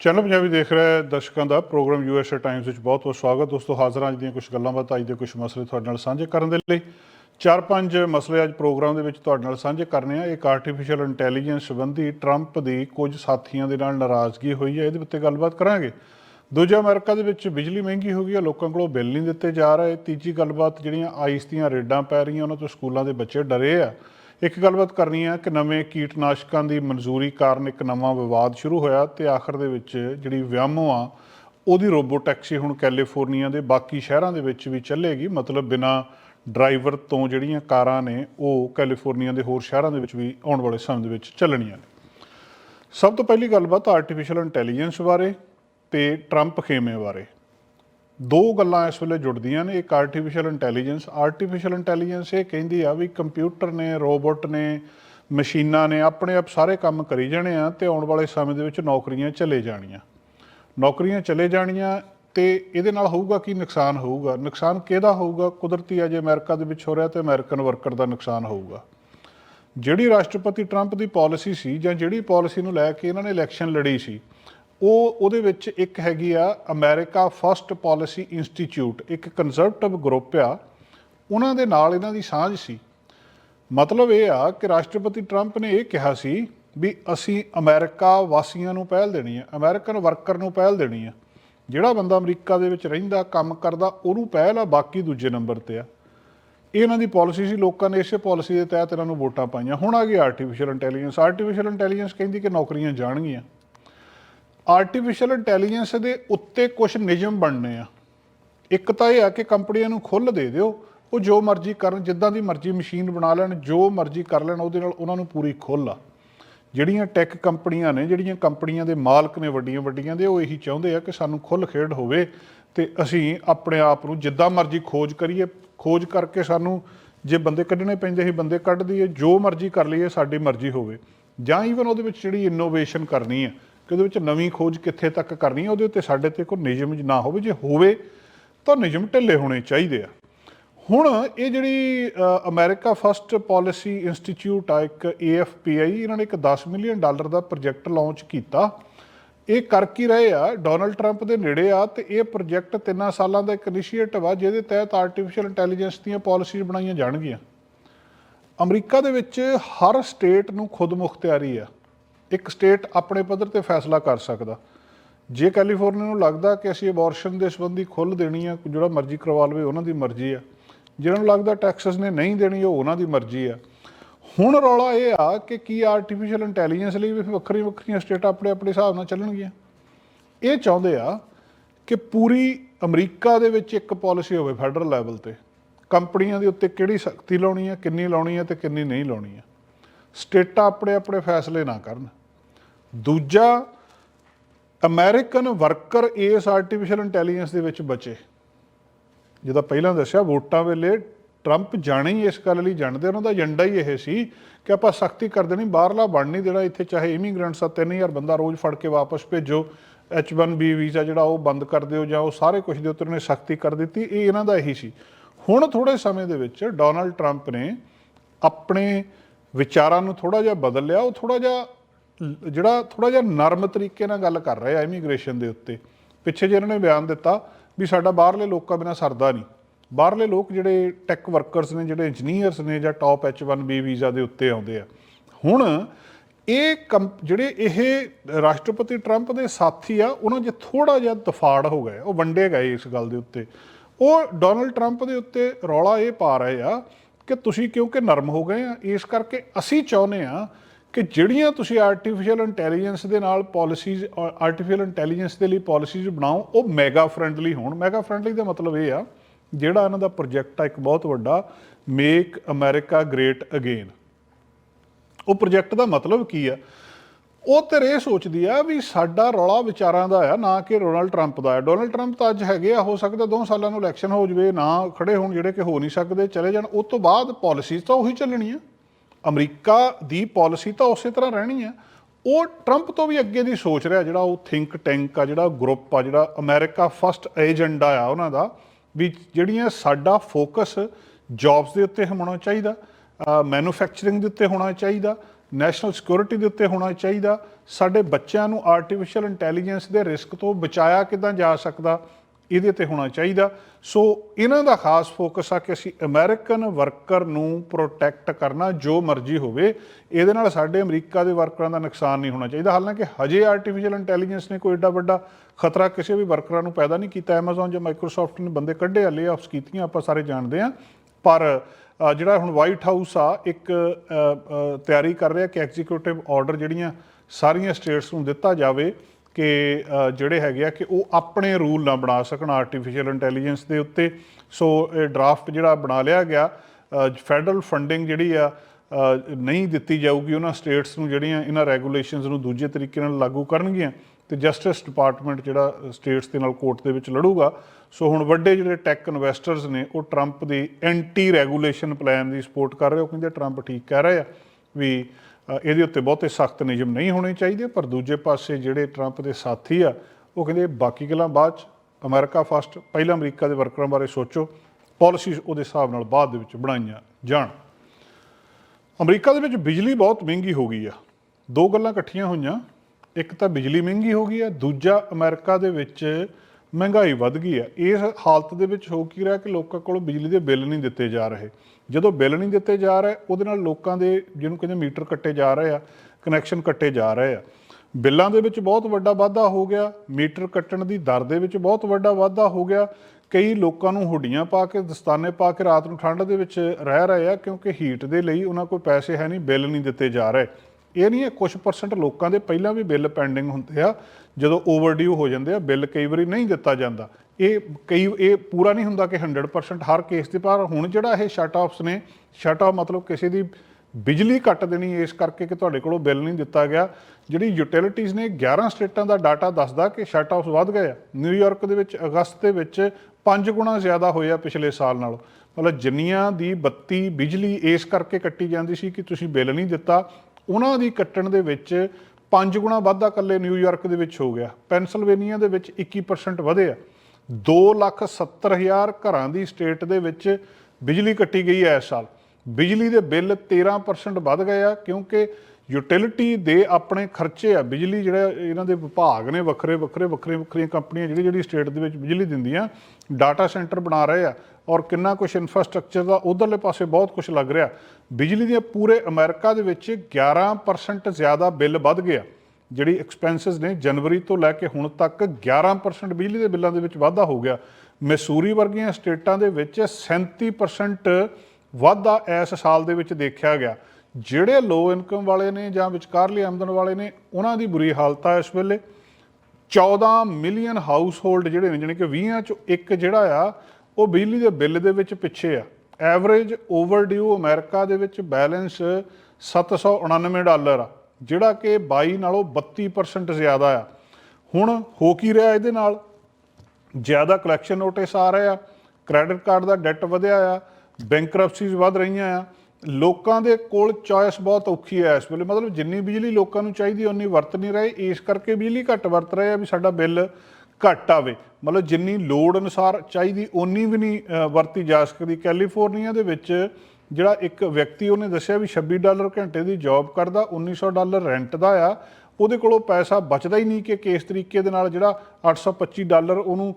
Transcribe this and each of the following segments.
Channel Punjabi ਦੇਖ ਰਿਹਾ ਦਰਸ਼ਕਾਂ ਦਾ ਪ੍ਰੋਗਰਾਮ ਯੂਐਸਏ ਟਾਈਮਸ ਵਿੱਚ ਬਹੁਤ ਬਹੁਤ ਸਵਾਗਤ। ਦੋਸਤੋ, ਹਾਜ਼ਰ ਹਾਂ ਅੱਜ ਦੀਆਂ ਕੁਝ ਗੱਲਾਂ ਬਾਤਾਂ, ਅੱਜ ਦੇ ਕੁਝ ਮਸਲੇ ਤੁਹਾਡੇ ਨਾਲ ਸਾਂਝੇ ਕਰਨ ਦੇ ਲਈ। ਚਾਰ ਪੰਜ ਮਸਲੇ ਅੱਜ ਪ੍ਰੋਗਰਾਮ ਦੇ ਵਿੱਚ ਤੁਹਾਡੇ ਨਾਲ ਸਾਂਝੇ ਕਰਨੇ ਆ। ਇੱਕ ਆਰਟੀਫੀਸ਼ੀਅਲ ਇੰਟੈਲੀਜੈਂਸ ਸੰਬੰਧੀ ਟਰੰਪ ਦੀ ਕੁਝ ਸਾਥੀਆਂ ਦੇ ਨਾਲ ਨਾਰਾਜ਼ਗੀ ਹੋਈ ਹੈ, ਇਹਦੇ ਉੱਤੇ ਗੱਲਬਾਤ ਕਰਾਂਗੇ। ਦੂਜਾ, ਅਮਰੀਕਾ ਦੇ ਵਿੱਚ ਬਿਜਲੀ ਮਹਿੰਗੀ ਹੋ ਗਈ ਹੈ, ਲੋਕਾਂ ਕੋਲੋਂ ਬਿੱਲ ਨਹੀਂ ਦਿੱਤੇ ਜਾ ਰਹੇ। ਤੀਜੀ ਗੱਲਬਾਤ, ਜਿਹੜੀਆਂ ਆਈਸ ਦੀਆਂ ਰੇਡਾਂ ਪੈ ਰਹੀਆਂ, ਉਹਨਾਂ ਤੋਂ ਸਕੂਲਾਂ ਦੇ ਬੱਚੇ ਡਰੇ ਆ। ਇੱਕ ਗੱਲਬਾਤ ਕਰਨੀ ਹੈ ਕਿ ਨਵੇਂ ਕੀਟਨਾਸ਼ਕਾਂ ਦੀ ਮਨਜ਼ੂਰੀ ਕਾਰਨ ਇੱਕ ਨਵਾਂ ਵਿਵਾਦ ਸ਼ੁਰੂ ਹੋਇਆ ਤੇ ਆਖਰ ਦੇ ਵਿੱਚ ਜਿਹੜੀ ਵਿਆਮੋ ਆ, ਉਹਦੀ ਰੋਬੋ ਟੈਕਸੀ ਹੁਣ ਕੈਲੀਫੋਰਨੀਆ ਦੇ ਬਾਕੀ ਸ਼ਹਿਰਾਂ ਦੇ ਵਿੱਚ ਵੀ ਚੱਲੇਗੀ। ਮਤਲਬ ਬਿਨਾ ਡਰਾਈਵਰ ਤੋਂ ਜਿਹੜੀਆਂ ਕਾਰਾਂ ਨੇ, ਉਹ ਕੈਲੀਫੋਰਨੀਆ ਦੇ ਹੋਰ ਸ਼ਹਿਰਾਂ ਦੇ ਵਿੱਚ ਵੀ ਆਉਣ ਵਾਲੇ ਸਮੇਂ ਦੇ ਵਿੱਚ ਚੱਲਣੀਆਂ ਨੇ। ਸਭ ਤੋਂ ਪਹਿਲੀ ਗੱਲਬਾਤ ਆਰਟੀਫੀਸ਼ੀਅਲ ਇੰਟੈਲੀਜੈਂਸ ਬਾਰੇ ਤੇ ਟਰੰਪ ਖੇਮੇ ਬਾਰੇ। ਦੋ ਗੱਲਾਂ ਇਸ ਵੇਲੇ ਜੁੜਦੀਆਂ ਨੇ, ਇੱਕ ਆਰਟੀਫੀਸ਼ੀਅਲ ਇੰਟੈਲੀਜੈਂਸ ਆਰਟੀਫੀਸ਼ੀਅਲ ਇੰਟੈਲੀਜੈਂਸ ਇਹ ਕਹਿੰਦੀ ਆ ਵੀ ਕੰਪਿਊਟਰ ਨੇ ਰੋਬੋਟ ਨੇ, ਮਸ਼ੀਨਾਂ ਨੇ ਆਪਣੇ ਆਪ ਸਾਰੇ ਕੰਮ ਕਰੀ ਜਾਣੇ ਆ ਤੇ ਆਉਣ ਵਾਲੇ ਸਮੇਂ ਦੇ ਵਿੱਚ ਨੌਕਰੀਆਂ ਚਲੇ ਜਾਣੀਆਂ। ਨੌਕਰੀਆਂ ਚਲੇ ਜਾਣੀਆਂ ਤੇ ਇਹਦੇ ਨਾਲ ਹੋਊਗਾ ਕੀ ਨੁਕਸਾਨ ਹੋਊਗਾ? ਨੁਕਸਾਨ ਕਿਹਦਾ ਹੋਊਗਾ? ਕੁਦਰਤੀ ਅਜੇ ਅਮਰੀਕਾ ਦੇ ਵਿੱਚ ਹੋ ਰਿਹਾ ਤੇ ਅਮਰੀਕਨ ਵਰਕਰ ਦਾ ਨੁਕਸਾਨ ਹੋਊਗਾ। ਜਿਹੜੀ ਰਾਸ਼ਟਰਪਤੀ ਟਰੰਪ ਦੀ ਪਾਲਿਸੀ ਸੀ ਜਾਂ ਜਿਹੜੀ ਪਾਲਿਸੀ ਨੂੰ ਲੈ ਕੇ ਇਹਨਾਂ ਨੇ ਇਲੈਕਸ਼ਨ ਲੜੀ ਸੀ ਉਹ ਉਹਦੇ ਵਿੱਚ ਇੱਕ ਹੈਗੀ ਆ ਅਮਰੀਕਾ ਫਸਟ ਪਾਲਿਸੀ ਇੰਸਟੀਚਿਊਟ ਇੱਕ ਕੰਜ਼ਰਵੇਟਿਵ ਗਰੁੱਪ ਆ। ਉਹਨਾਂ ਦੇ ਨਾਲ ਇਹਨਾਂ ਦੀ ਸਾਂਝ ਸੀ। ਮਤਲਬ ਇਹ ਆ ਕਿ ਰਾਸ਼ਟਰਪਤੀ ਟਰੰਪ ਨੇ ਇਹ ਕਿਹਾ ਸੀ ਵੀ ਅਸੀਂ ਅਮਰੀਕਾ ਵਾਸੀਆਂ ਨੂੰ ਪਹਿਲ ਦੇਣੀ ਹੈ ਅਮਰੀਕਨ ਵਰਕਰ ਨੂੰ ਪਹਿਲ ਦੇਣੀ ਹੈ ਜਿਹੜਾ ਬੰਦਾ ਅਮਰੀਕਾ ਦੇ ਵਿੱਚ ਰਹਿੰਦਾ, ਕੰਮ ਕਰਦਾ, ਉਹਨੂੰ ਪਹਿਲ ਆ ਬਾਕੀ ਦੂਜੇ ਨੰਬਰ ਤੇ ਆ। ਇਹਨਾਂ ਦੀ ਪਾਲਿਸੀ ਸੀ, ਲੋਕਾਂ ਨੇ ਇਸੇ ਪਾਲਿਸੀ ਦੇ ਤਹਿਤ ਇਹਨਾਂ ਨੂੰ ਵੋਟਾਂ ਪਾਈਆਂ। ਹੁਣ ਆ ਗਈ ਆਰਟੀਫੀਸ਼ੀਅਲ ਇੰਟੈਲੀਜੈਂਸ ਆਰਟੀਫੀਸ਼ੀਅਲ ਇੰਟੈਲੀਜੈਂਸ ਕਹਿੰਦੀ ਕਿ ਨੌਕਰੀਆਂ ਜਾਣਗੀਆਂ। ਆਰਟੀਫੀਸ਼ੀਅਲ ਇੰਟੈਲੀਜੈਂਸ ਦੇ ਉੱਤੇ ਕੁਝ ਨਿਯਮ ਬਣਨੇ ਆ। ਇੱਕ ਤਾਂ ਇਹ ਆ ਕਿ ਕੰਪਨੀਆਂ ਨੂੰ ਖੁੱਲ੍ਹ ਦੇ ਦਿਓ, ਉਹ ਜੋ ਮਰਜ਼ੀ ਕਰਨ, ਜਿੱਦਾਂ ਦੀ ਮਰਜ਼ੀ ਮਸ਼ੀਨ ਬਣਾ ਲੈਣ, ਜੋ ਮਰਜ਼ੀ ਕਰ ਲੈਣ, ਉਹਦੇ ਨਾਲ ਉਹਨਾਂ ਨੂੰ ਪੂਰੀ ਖੁੱਲ੍ਹ ਆ। ਜਿਹੜੀਆਂ ਟੈਕ ਕੰਪਨੀਆਂ ਨੇ, ਜਿਹੜੀਆਂ ਕੰਪਨੀਆਂ ਦੇ ਮਾਲਕ ਨੇ, ਵੱਡੀਆਂ ਵੱਡੀਆਂ ਦੇ, ਉਹ ਇਹੀ ਚਾਹੁੰਦੇ ਆ ਕਿ ਸਾਨੂੰ ਖੁੱਲ੍ਹ ਖੇਡ ਹੋਵੇ ਤੇ ਅਸੀਂ ਆਪਣੇ ਆਪ ਨੂੰ ਜਿੱਦਾਂ ਮਰਜ਼ੀ ਖੋਜ ਕਰੀਏ, ਖੋਜ ਕਰਕੇ ਸਾਨੂੰ ਜੇ ਬੰਦੇ ਕੱਢਣੇ ਪੈਂਦੇ ਸੀ ਬੰਦੇ ਕੱਢ ਦਈਏ, ਜੋ ਮਰਜ਼ੀ ਕਰ ਲਈਏ, ਸਾਡੀ ਮਰਜ਼ੀ ਹੋਵੇ। ਜਾਂ ਈਵਨ ਉਹਦੇ ਵਿੱਚ ਜਿਹੜੀ ਇਨੋਵੇਸ਼ਨ ਕਰਨੀ ਹੈ ਕਿ ਉਹਦੇ ਵਿੱਚ ਨਵੀਂ ਖੋਜ ਕਿੱਥੇ ਤੱਕ ਕਰਨੀ ਹੈ ਉਹਦੇ ਉੱਤੇ ਸਾਡੇ ਤੇ ਕੋਈ ਨਿਯਮ ਨਾ ਹੋਵੇ ਜੇ ਹੋਵੇ ਤਾਂ ਨਿਯਮ ਢਿੱਲੇ ਹੋਣੇ ਚਾਹੀਦੇ ਆ। ਹੁਣ ਇਹ ਜਿਹੜੀ ਅ, ਅਮਰੀਕਾ ਫਸਟ ਪਾਲਿਸੀ ਇੰਸਟੀਚਿਊਟ ਆ ਇੱਕ AFPI ਇਹਨਾਂ ਨੇ ਇੱਕ 10 ਮਿਲੀਅਨ ਡਾਲਰ ਦਾ ਪ੍ਰੋਜੈਕਟ ਲਾਂਚ ਕੀਤਾ। ਇਹ ਕਰ ਕੀ ਰਹੇ ਆ? ਡੋਨਲਡ ਟਰੰਪ ਦੇ ਨੇੜੇ ਆ ਤੇ ਇਹ ਪ੍ਰੋਜੈਕਟ ਤਿੰਨਾਂ ਸਾਲਾਂ ਦਾ ਇੱਕ ਇਨੀਸ਼ੀਏਟਿਵ ਆ ਜਿਹਦੇ ਤਹਿਤ ਆਰਟੀਫੀਸ਼ੀਅਲ ਇੰਟੈਲੀਜੈਂਸ ਦੀਆਂ ਪਾਲਿਸੀਜ਼ ਬਣਾਈਆਂ ਜਾਣਗੀਆਂ। ਅਮਰੀਕਾ ਦੇ ਵਿੱਚ ਹਰ ਸਟੇਟ ਨੂੰ ਖੁਦ ਮੁਖਤਿਆਰੀ ਆ। ਇੱਕ ਸਟੇਟ ਆਪਣੇ ਪੱਧਰ ਤੇ ਫੈਸਲਾ ਕਰ ਸਕਦਾ। ਜੇ ਕੈਲੀਫੋਰਨੀਆ ਨੂੰ ਲੱਗਦਾ ਕਿ ਅਸੀਂ ਅਬੋਰਸ਼ਨ ਦੇ ਸੰਬੰਧੀ ਖੁੱਲ੍ਹ ਦੇਣੀ ਆ, ਜਿਹੜਾ ਮਰਜ਼ੀ ਕਰਵਾ ਲਵੇ, ਉਹਨਾਂ ਦੀ ਮਰਜ਼ੀ ਆ। ਜਿਹਨਾਂ ਨੂੰ ਲੱਗਦਾ ਟੈਕਸਸ ਨੇ ਨਹੀਂ ਦੇਣੀ, ਉਹ ਉਹਨਾਂ ਦੀ ਮਰਜ਼ੀ ਆ। ਹੁਣ ਰੌਲਾ ਇਹ ਆ ਕਿ ਕੀ ਆਰਟੀਫੀਸ਼ੀਅਲ ਇੰਟੈਲੀਜੈਂਸ ਲਈ ਵੀ ਵੱਖਰੀਆਂ ਵੱਖਰੀਆਂ ਸਟੇਟਾਂ ਆਪਣੇ ਆਪਣੇ ਹਿਸਾਬ ਨਾਲ ਚੱਲਣਗੀਆਂ। ਇਹ ਚਾਹੁੰਦੇ ਆ ਕਿ ਪੂਰੀ ਅਮਰੀਕਾ ਦੇ ਵਿੱਚ ਇੱਕ ਪਾਲਿਸੀ ਹੋਵੇ ਫੈਡਰਲ ਲੈਵਲ ਤੇ। ਕੰਪਨੀਆਂ ਦੇ ਉੱਤੇ ਕਿਹੜੀ ਸਖਤੀ ਲਾਉਣੀ ਹੈ ਕਿੰਨੀ ਲਾਉਣੀ ਹੈ ਤੇ ਕਿੰਨੀ ਨਹੀਂ ਲਾਉਣੀ ਹੈ ਸਟੇਟਾਂ ਆਪਣੇ ਆਪਣੇ ਫੈਸਲੇ ਨਾ ਕਰਨ। ਦੂਜਾ, ਅਮਰੀਕਨ ਵਰਕਰ ਇਸ ਆਰਟੀਫੀਸ਼ੀਅਲ ਇੰਟੈਲੀਜੈਂਸ ਦੇ ਵਿੱਚ ਬਚੇ। ਜਿਹਦਾ ਪਹਿਲਾਂ ਦੱਸਿਆ, ਵੋਟਾਂ ਵੇਲੇ ਟਰੰਪ ਜਾਣੇ ਹੀ ਇਸ ਗੱਲ ਲਈ ਜਾਣਦੇ ਉਹਨਾਂ ਦਾ ਏਜੰਡਾ ਹੀ ਇਹ ਸੀ ਕਿ ਆਪਾਂ ਸਖਤੀ ਕਰ ਦੇਣੀ, ਬਾਹਰਲਾ ਬਣ ਨਹੀਂ ਦੇਣਾ ਇੱਥੇ, ਚਾਹੇ ਇਮੀਗ੍ਰੈਂਟਸ ਆ 3000 ਬੰਦਾ ਰੋਜ਼ ਫੜ ਕੇ ਵਾਪਸ ਭੇਜੋ H1B ਵੀਜ਼ਾ ਜਿਹੜਾ ਉਹ ਬੰਦ ਕਰ ਦਿਓ ਜਾਂ ਉਹ ਸਾਰੇ ਕੁਝ ਦੇ ਉੱਤੇ ਉਹਨੇ ਸਖਤੀ ਕਰ ਦਿੱਤੀ, ਇਹ ਇਹਨਾਂ ਦਾ ਇਹੀ ਸੀ। ਹੁਣ ਥੋੜੇ ਸਮੇਂ ਦੇ ਵਿੱਚ ਡੋਨਲਡ ਟਰੰਪ ਨੇ ਆਪਣੇ ਵਿਚਾਰਾਂ ਨੂੰ ਥੋੜਾ ਜਿਹਾ ਬਦਲ ਲਿਆ, ਉਹ ਥੋੜਾ ਜਿਹਾ ਜਿਹੜਾ ਥੋੜਾ ਜਿਹਾ ਨਰਮ ਤਰੀਕੇ ਨਾਲ ਗੱਲ ਕਰ ਰਿਹਾ ਇਮੀਗ੍ਰੇਸ਼ਨ ਦੇ ਉੱਤੇ, ਪਿੱਛੇ ਜੇ ਇਹਨਾਂ ਨੇ ਬਿਆਨ ਦਿੱਤਾ ਵੀ ਸਾਡਾ ਬਾਹਰਲੇ ਲੋਕਾਂ ਬਿਨਾ ਸਰਦਾ ਨਹੀਂ। ਬਾਹਰਲੇ ਲੋਕ ਜਿਹੜੇ ਟੈਕ ਵਰਕਰਸ ਨੇ, ਜਿਹੜੇ ਇੰਜੀਨੀਅਰਸ ਨੇ ਜਾਂ ਟਾਪ H1B ਵੀਜ਼ਾ ਦੇ ਉੱਤੇ ਆਉਂਦੇ ਆ। ਹੁਣ ਇਹ ਕੰਪ- ਜਿਹੜੇ ਇਹ ਰਾਸ਼ਟਰਪਤੀ ਟਰੰਪ ਦੇ ਸਾਥੀ ਆ, ਉਹਨਾਂ 'ਚ ਥੋੜਾ ਜਿਹਾ ਦਫਾੜ ਹੋ ਗਿਆ। ਉਹ ਵੰਡੇ ਗਏ ਇਸ ਗੱਲ ਦੇ ਉੱਤੇ। ਉਹ ਡੋਨਲਡ ਟਰੰਪ ਦੇ ਉੱਤੇ ਰੌਲਾ ਇਹ ਪਾ ਰਹੇ ਆ ਕਿ ਤੁਸੀਂ ਕਿਉਂਕਿ ਨਰਮ ਹੋ ਗਏ ਆ, ਇਸ ਕਰਕੇ ਅਸੀਂ ਚਾਹੁੰਦੇ ਆ ਕਿ ਜਿਹੜੀਆਂ ਤੁਸੀਂ ਆਰਟੀਫੀਸ਼ੀਅਲ ਇੰਟੈਲੀਜੈਂਸ ਦੇ ਨਾਲ ਪਾਲਿਸੀਜ਼ ਆਰਟੀਫੀਸ਼ੀਅਲ ਇੰਟੈਲੀਜੈਂਸ ਦੇ ਲਈ ਪਾਲਿਸੀਜ਼ ਬਣਾਓ, ਉਹ ਮੈਗਾ ਫ੍ਰੈਂਡਲੀ ਹੋਣ। ਮੈਗਾ ਫ੍ਰੈਂਡਲੀ ਦਾ ਮਤਲਬ ਇਹ ਆ, ਜਿਹੜਾ ਇਹਨਾਂ ਦਾ ਪ੍ਰੋਜੈਕਟ ਆ, ਇੱਕ ਬਹੁਤ ਵੱਡਾ ਮੇਕ ਅਮਰੀਕਾ ਗ੍ਰੇਟ ਅਗੇਨ ਉਹ ਪ੍ਰੋਜੈਕਟ ਦਾ ਮਤਲਬ ਕੀ ਆ? ਉਹ ਤੇ ਇਹ ਸੋਚਦੀ ਆ ਵੀ ਸਾਡਾ ਰੌਲਾ ਵਿਚਾਰਾਂ ਦਾ ਆ, ਨਾ ਕਿ ਡੋਨਲਡ ਟਰੰਪ ਦਾ ਆ। ਡੋਨਲਡ ਟਰੰਪ ਤਾਂ ਅੱਜ ਹੈਗੇ ਆ, ਹੋ ਸਕਦਾ ਦੋ ਸਾਲਾਂ ਨੂੰ ਇਲੈਕਸ਼ਨ ਹੋ ਜਵੇ, ਨਾ ਖੜੇ ਹੋਣ ਜਿਹੜੇ ਕਿ ਹੋ ਨਹੀਂ ਸਕਦੇ, ਚਲੇ ਜਾਣ। ਉਸ ਤੋਂ ਬਾਅਦ ਪਾਲਿਸੀਜ਼ ਤਾਂ ਉਹੀ ਚੱਲਣੀਆਂ। ਅਮਰੀਕਾ ਦੀ ਪਾਲਿਸੀ ਤਾਂ ਉਸੇ ਤਰ੍ਹਾਂ ਰਹਿਣੀ ਹੈ। ਉਹ ਟਰੰਪ ਤੋਂ ਵੀ ਅੱਗੇ ਦੀ ਸੋਚ ਰਿਹਾ ਜਿਹੜਾ ਉਹ ਥਿੰਕ ਟੈਂਕ ਆ, ਜਿਹੜਾ ਗਰੁੱਪ ਆ, ਜਿਹੜਾ ਅਮਰੀਕਾ ਫਸਟ ਏਜੰਡਾ ਆ ਉਹਨਾਂ ਦਾ, ਵੀ ਜਿਹੜੀਆਂ ਸਾਡਾ ਫੋਕਸ ਜੌਬਸ ਦੇ ਉੱਤੇ ਹੋਣਾ ਚਾਹੀਦਾ ਮੈਨੂਫੈਕਚਰਿੰਗ ਦੇ ਉੱਤੇ ਹੋਣਾ ਚਾਹੀਦਾ ਨੈਸ਼ਨਲ ਸਿਕਿਉਰਿਟੀ ਦੇ ਉੱਤੇ ਹੋਣਾ ਚਾਹੀਦਾ, ਸਾਡੇ ਬੱਚਿਆਂ ਨੂੰ ਆਰਟੀਫੀਸ਼ੀਅਲ ਇੰਟੈਲੀਜੈਂਸ ਦੇ ਰਿਸਕ ਤੋਂ ਬਚਾਇਆ ਕਿਦਾਂ ਜਾ ਸਕਦਾ ਇਹਦੇ ਤੇ ਹੋਣਾ ਚਾਹੀਦਾ। ਸੋ ਇਹਨਾਂ ਦਾ ਖਾਸ ਫੋਕਸ ਆ ਕਿ ਅਸੀਂ ਅਮਰੀਕਨ ਵਰਕਰ ਨੂੰ ਪ੍ਰੋਟੈਕਟ ਕਰਨਾ, ਜੋ ਮਰਜ਼ੀ ਹੋਵੇ, ਇਹਦੇ ਨਾਲ ਸਾਡੇ ਅਮਰੀਕਾ ਦੇ ਵਰਕਰਾਂ ਦਾ ਨੁਕਸਾਨ ਨਹੀਂ ਹੋਣਾ ਚਾਹੀਦਾ। ਹਾਲਾਂਕਿ ਹਜੇ ਆਰਟੀਫੀਸ਼ੀਅਲ ਇੰਟੈਲੀਜੈਂਸ ਨੇ ਕੋਈ ਏਡਾ ਵੱਡਾ ਖਤਰਾ ਕਿਸੇ ਵੀ ਵਰਕਰਾਂ ਨੂੰ ਪੈਦਾ ਨਹੀਂ ਕੀਤਾ। Amazon ਜਾਂ Microsoft ਨੇ ਬੰਦੇ ਕੱਢੇ ਆ ਲੇ-ਆਫਸ ਕੀਤੀਆਂ, ਆਪਾਂ ਸਾਰੇ ਜਾਣਦੇ ਆ ਪਰ ਜਿਹੜਾ ਹੁਣ ਵਾਈਟ ਹਾਊਸ ਆ, ਇੱਕ ਤਿਆਰੀ ਕਰ ਰਿਹਾ ਕਿ ਐਗਜ਼ੀਕਿਊਟਿਵ ਆਰਡਰ ਜਿਹੜੀਆਂ ਸਾਰੀਆਂ ਸਟੇਟਸ ਨੂੰ ਦਿੱਤਾ ਜਾਵੇ ਕਿ ਜਿਹੜੇ ਹੈਗੇ ਆ ਕਿ ਉਹ ਆਪਣੇ ਰੂਲ ਨਾ ਬਣਾ ਸਕਣ ਆਰਟੀਫੀਸ਼ੀਅਲ ਇੰਟੈਲੀਜੈਂਸ ਦੇ ਉੱਤੇ। ਸੋ ਇਹ ਡਰਾਫਟ ਜਿਹੜਾ ਬਣਾ ਲਿਆ ਗਿਆ ਫੈਡਰਲ ਫੰਡਿੰਗ ਜਿਹੜੀ ਆ ਨਹੀਂ ਦਿੱਤੀ ਜਾਊਗੀ। ਉਹਨਾਂ ਸਟੇਟਸ ਨੂੰ ਜਿਹੜੀਆਂ ਇਹਨਾਂ ਰੈਗੂਲੇਸ਼ਨਸ ਨੂੰ ਦੂਜੇ ਤਰੀਕੇ ਨਾਲ ਲਾਗੂ ਕਰਨਗੀਆਂ ਤੇ ਜਸਟਿਸ ਡਿਪਾਰਟਮੈਂਟ ਜਿਹੜਾ ਸਟੇਟਸ ਦੇ ਨਾਲ ਕੋਰਟ ਦੇ ਵਿੱਚ ਲੜੂਗਾ। ਸੋ ਹੁਣ ਵੱਡੇ ਜਿਹੜੇ ਟੈਕ ਇਨਵੈਸਟਰਸ ਨੇ, ਉਹ ਟਰੰਪ ਦੀ ਐਂਟੀ ਰੈਗੂਲੇਸ਼ਨ ਪਲਾਨ ਦੀ ਸਪੋਰਟ ਕਰ ਰਹੇ ਉਹ ਕਹਿੰਦੇ ਟਰੰਪ ਠੀਕ ਕਹਿ ਰਹੇ ਆ ਵੀ ਇਹਦੇ ਉੱਤੇ ਬਹੁਤੇ ਸਖਤ ਨਿਯਮ ਨਹੀਂ ਹੋਣੇ ਚਾਹੀਦੇ, ਪਰ ਦੂਜੇ ਪਾਸੇ ਜਿਹੜੇ ਟਰੰਪ ਦੇ ਸਾਥੀ ਆ, ਉਹ ਕਹਿੰਦੇ ਬਾਕੀ ਗੱਲਾਂ ਬਾਅਦ ਚ, ਅਮਰੀਕਾ ਫਸਟ ਪਹਿਲਾਂ ਅਮਰੀਕਾ ਦੇ ਵਰਕਰਾਂ ਬਾਰੇ ਸੋਚੋ ਪਾਲਿਸੀਜ਼ ਉਹਦੇ ਹਿਸਾਬ ਨਾਲ ਬਾਅਦ ਦੇ ਵਿੱਚ ਬਣਾਈਆਂ ਜਾਣ। ਅਮਰੀਕਾ ਦੇ ਵਿੱਚ ਬਿਜਲੀ ਬਹੁਤ ਮਹਿੰਗੀ ਹੋ ਗਈ ਆ। ਦੋ ਗੱਲਾਂ ਇਕੱਠੀਆਂ ਹੋਈਆਂ, ਇੱਕ ਤਾਂ ਬਿਜਲੀ ਮਹਿੰਗੀ ਹੋ ਗਈ ਆ, ਦੂਜਾ ਅਮਰੀਕਾ ਦੇ ਵਿੱਚ ਮਹਿੰਗਾਈ ਵੱਧ ਗਈ ਹੈ। ਇਸ ਹਾਲਤ ਦੇ ਵਿੱਚ ਹੋ ਕੀ ਰਿਹਾ ਕਿ ਲੋਕਾਂ ਕੋਲ ਬਿਜਲੀ ਦੇ ਬਿੱਲ ਨਹੀਂ ਦਿੱਤੇ ਜਾ ਰਹੇ। ਜਦੋਂ ਬਿੱਲ ਨਹੀਂ ਦਿੱਤੇ ਜਾ ਰਹੇ, ਉਹਦੇ ਨਾਲ ਲੋਕਾਂ ਦੇ ਜਿਹਨੂੰ ਕਹਿੰਦੇ ਮੀਟਰ ਕੱਟੇ ਜਾ ਰਹੇ ਆ, ਕਨੈਕਸ਼ਨ ਕੱਟੇ ਜਾ ਰਹੇ ਆ। ਬਿੱਲਾਂ ਦੇ ਵਿੱਚ ਬਹੁਤ ਵੱਡਾ ਵਾਧਾ ਹੋ ਗਿਆ। ਮੀਟਰ ਕੱਟਣ ਦੀ ਦਰ ਦੇ ਵਿੱਚ ਬਹੁਤ ਵੱਡਾ ਵਾਧਾ ਹੋ ਗਿਆ। ਕਈ ਲੋਕਾਂ ਨੂੰ ਹੁੱਡੀਆਂ ਪਾ ਕੇ, ਦਸਤਾਨੇ ਪਾ ਕੇ ਰਾਤ ਨੂੰ ਠੰਡ ਦੇ ਵਿੱਚ ਰਹਿ ਰਹੇ ਆ, ਕਿਉਂਕਿ ਹੀਟ ਦੇ ਲਈ ਉਹਨਾਂ ਕੋਲ ਪੈਸੇ ਹੈ ਨਹੀਂ, ਬਿੱਲ ਨਹੀਂ ਦਿੱਤੇ ਜਾ ਰਹੇ। ਇਹ ਨਹੀਂ ਹੈ ਕੁਝ ਪਰਸੈਂਟ ਲੋਕਾਂ ਦੇ ਪਹਿਲਾਂ ਵੀ ਬਿੱਲ ਪੈਂਡਿੰਗ ਹੁੰਦੇ ਆ, ਜਦੋਂ ਓਵਰਡਿਊ ਹੋ ਜਾਂਦੇ ਆ, ਬਿੱਲ ਕਈ ਵਾਰੀ ਨਹੀਂ ਦਿੱਤਾ ਜਾਂਦਾ। ਇਹ ਕਈ, ਇਹ ਪੂਰਾ ਨਹੀਂ ਹੁੰਦਾ ਕਿ 100% ਹਰ ਕੇਸ 'ਤੇ ਪਰ ਹੁਣ ਜਿਹੜਾ ਇਹ ਸ਼ਟ ਆਫਸ ਨੇ ਸ਼ਟ ਆਫ ਮਤਲਬ ਕਿਸੇ ਦੀ ਬਿਜਲੀ ਕੱਟ ਦੇਣੀ, ਇਸ ਕਰਕੇ ਕਿ ਤੁਹਾਡੇ ਕੋਲੋਂ ਬਿੱਲ ਨਹੀਂ ਦਿੱਤਾ ਗਿਆ। ਜਿਹੜੀ ਯੂਟਿਲਿਟੀਆਂ ਨੇ 11 ਸਟੇਟਾਂ ਦਾ ਡਾਟਾ ਦੱਸਦਾ ਕਿ ਸ਼ਟ ਆਫਸ ਵੱਧ ਗਏ ਆ। ਨਿਊਯਾਰਕ ਦੇ ਵਿੱਚ, ਅਗਸਤ ਦੇ ਵਿੱਚ 5 ਗੁਣਾ ਜ਼ਿਆਦਾ ਹੋਇਆ ਪਿਛਲੇ ਸਾਲ ਨਾਲੋਂ। ਮਤਲਬ ਜਿੰਨੀਆਂ ਦੀ ਬੱਤੀ ਬਿਜਲੀ ਇਸ ਕਰਕੇ ਕੱਟੀ ਜਾਂਦੀ ਸੀ ਕਿ ਤੁਸੀਂ ਬਿੱਲ ਨਹੀਂ ਦਿੱਤਾ ਉਹਨਾਂ ਦੀ ਕੱਟਣ ਦੇ ਵਿੱਚ 5 ਗੁਣਾ ਵਾਧਾ ਇਕੱਲੇ ਨਿਊਯਾਰਕ ਦੇ ਵਿੱਚ ਹੋ ਗਿਆ। ਪੈਨਸਲਵੇਨੀਆ ਦੇ ਵਿੱਚ 21% ਵਧਿਆ 270000 ਘਰਾਂ ਦੀ ਸਟੇਟ ਦੇ ਵਿੱਚ ਬਿਜਲੀ ਕੱਟੀ ਗਈ ਹੈ ਇਸ ਸਾਲ। ਬਿਜਲੀ ਦੇ ਬਿੱਲ 13% ਵੱਧ ਗਏ ਆ ਕਿਉਂਕਿ ਯੂਟਿਲਿਟੀ ਦੇ ਆਪਣੇ ਖਰਚੇ ਆ। ਬਿਜਲੀ ਜਿਹੜਾ ਇਹਨਾਂ ਦੇ ਵਿਭਾਗ ਨੇ ਵੱਖਰੇ ਵੱਖਰੇ ਵੱਖਰੇ ਵੱਖਰੀਆਂ ਕੰਪਨੀਆਂ ਜਿਹੜੀ ਜਿਹੜੀ ਸਟੇਟ ਦੇ ਵਿੱਚ ਬਿਜਲੀ ਦਿੰਦੀਆਂ, ਡਾਟਾ ਸੈਂਟਰ ਬਣਾ ਰਹੇ ਆ। ਔਰ ਕਿੰਨਾ ਕੁਝ ਇਨਫਰਾਸਟ੍ਰਕਚਰ ਦਾ ਉਧਰਲੇ ਪਾਸੇ ਬਹੁਤ ਕੁਝ ਲੱਗ ਰਿਹਾ। ਬਿਜਲੀ ਦੇ ਪੂਰੇ ਅਮਰੀਕਾ ਦੇ ਵਿੱਚ 11% ਜ਼ਿਆਦਾ ਬਿੱਲ ਵੱਧ ਗਿਆ। ਜਿਹੜੀ ਐਕਸਪੈਂਸਸ ਨੇ ਜਨਵਰੀ ਤੋਂ ਲੈ ਕੇ ਹੁਣ ਤੱਕ 11% ਬਿਜਲੀ ਦੇ ਬਿੱਲਾਂ ਦੇ ਵਿੱਚ ਵਾਧਾ ਹੋ ਗਿਆ। ਮੈਸੂਰੀ ਵਰਗੀਆਂ ਸਟੇਟਾਂ ਦੇ ਵਿੱਚ 37% ਵਾਧਾ ਇਸ ਸਾਲ ਦੇ ਵਿੱਚ ਦੇਖਿਆ ਗਿਆ। ਜਿਹੜੇ ਲੋ ਇਨਕਮ ਵਾਲੇ ਨੇ ਜਾਂ ਵਿਚਕਾਰਲੀ ਆਮਦਨ ਵਾਲੇ ਨੇ, ਉਹਨਾਂ ਦੀ ਬੁਰੀ ਹਾਲਤ ਆ ਇਸ ਵੇਲੇ। 14 ਮਿਲੀਅਨ ਹਾਊਸਹੋਲਡ ਜਿਹੜੇ ਨੇ, ਜਾਣੀ ਕਿ 20 ਚੋਂ ਇੱਕ ਜਿਹੜਾ ਆ ਉਹ ਬਿਜਲੀ ਦੇ ਬਿੱਲ ਦੇ ਵਿੱਚ ਪਿੱਛੇ ਆ। ਐਵਰੇਜ ਓਵਰਡਿਊ ਅਮਰੀਕਾ ਦੇ ਵਿੱਚ ਬੈਲੈਂਸ 799 ਡਾਲਰ ਆ, ਜਿਹੜਾ ਕਿ 22 ਨਾਲੋਂ 32% ਜ਼ਿਆਦਾ ਆ। ਹੁਣ ਹੋ ਕੀ ਰਿਹਾ ਇਹਦੇ ਨਾਲ? ਜ਼ਿਆਦਾ ਕਲੈਕਸ਼ਨ ਨੋਟਿਸ ਆ ਰਹੇ ਆ ਕ੍ਰੈਡਿਟ ਕਾਰਡ ਦਾ ਡੈਟ ਵਧਿਆ ਆ ਬੈਂਕਰਪਸੀਜ਼ ਵਧ ਰਹੀਆਂ ਆ। ਲੋਕਾਂ ਦੇ ਕੋਲ ਚੋਇਸ ਬਹੁਤ ਔਖੀ ਹੈ ਇਸ ਵੇਲੇ। ਮਤਲਬ ਜਿੰਨੀ ਬਿਜਲੀ ਲੋਕਾਂ ਨੂੰ ਚਾਹੀਦੀ, ਓਨੀ ਵਰਤ ਨਹੀਂ ਰਹੇ। ਇਸ ਕਰਕੇ ਬਿਜਲੀ ਘੱਟ ਵਰਤ ਰਹੇ ਆ ਵੀ ਸਾਡਾ ਬਿੱਲ ਘੱਟ ਆਵੇ। ਮਤਲਬ ਜਿੰਨੀ ਲੋੜ ਅਨੁਸਾਰ ਚਾਹੀਦੀ, ਓਨੀ ਵੀ ਨਹੀਂ ਵਰਤੀ ਜਾ ਸਕਦੀ। ਕੈਲੀਫੋਰਨੀਆ ਦੇ ਵਿੱਚ ਜਿਹੜਾ ਇੱਕ ਵਿਅਕਤੀ, ਉਹਨੇ ਦੱਸਿਆ ਵੀ 26 ਡਾਲਰ ਘੰਟੇ ਦੀ ਜੌਬ ਕਰਦਾ 1900 ਡਾਲਰ ਰੈਂਟ ਦਾ ਆ। ਉਹਦੇ ਕੋਲੋਂ ਪੈਸਾ ਬਚਦਾ ਹੀ ਨਹੀਂ ਕਿ ਕਿਸ ਤਰੀਕੇ ਦੇ ਨਾਲ ਜਿਹੜਾ 825 ਡਾਲਰ ਉਹਨੂੰ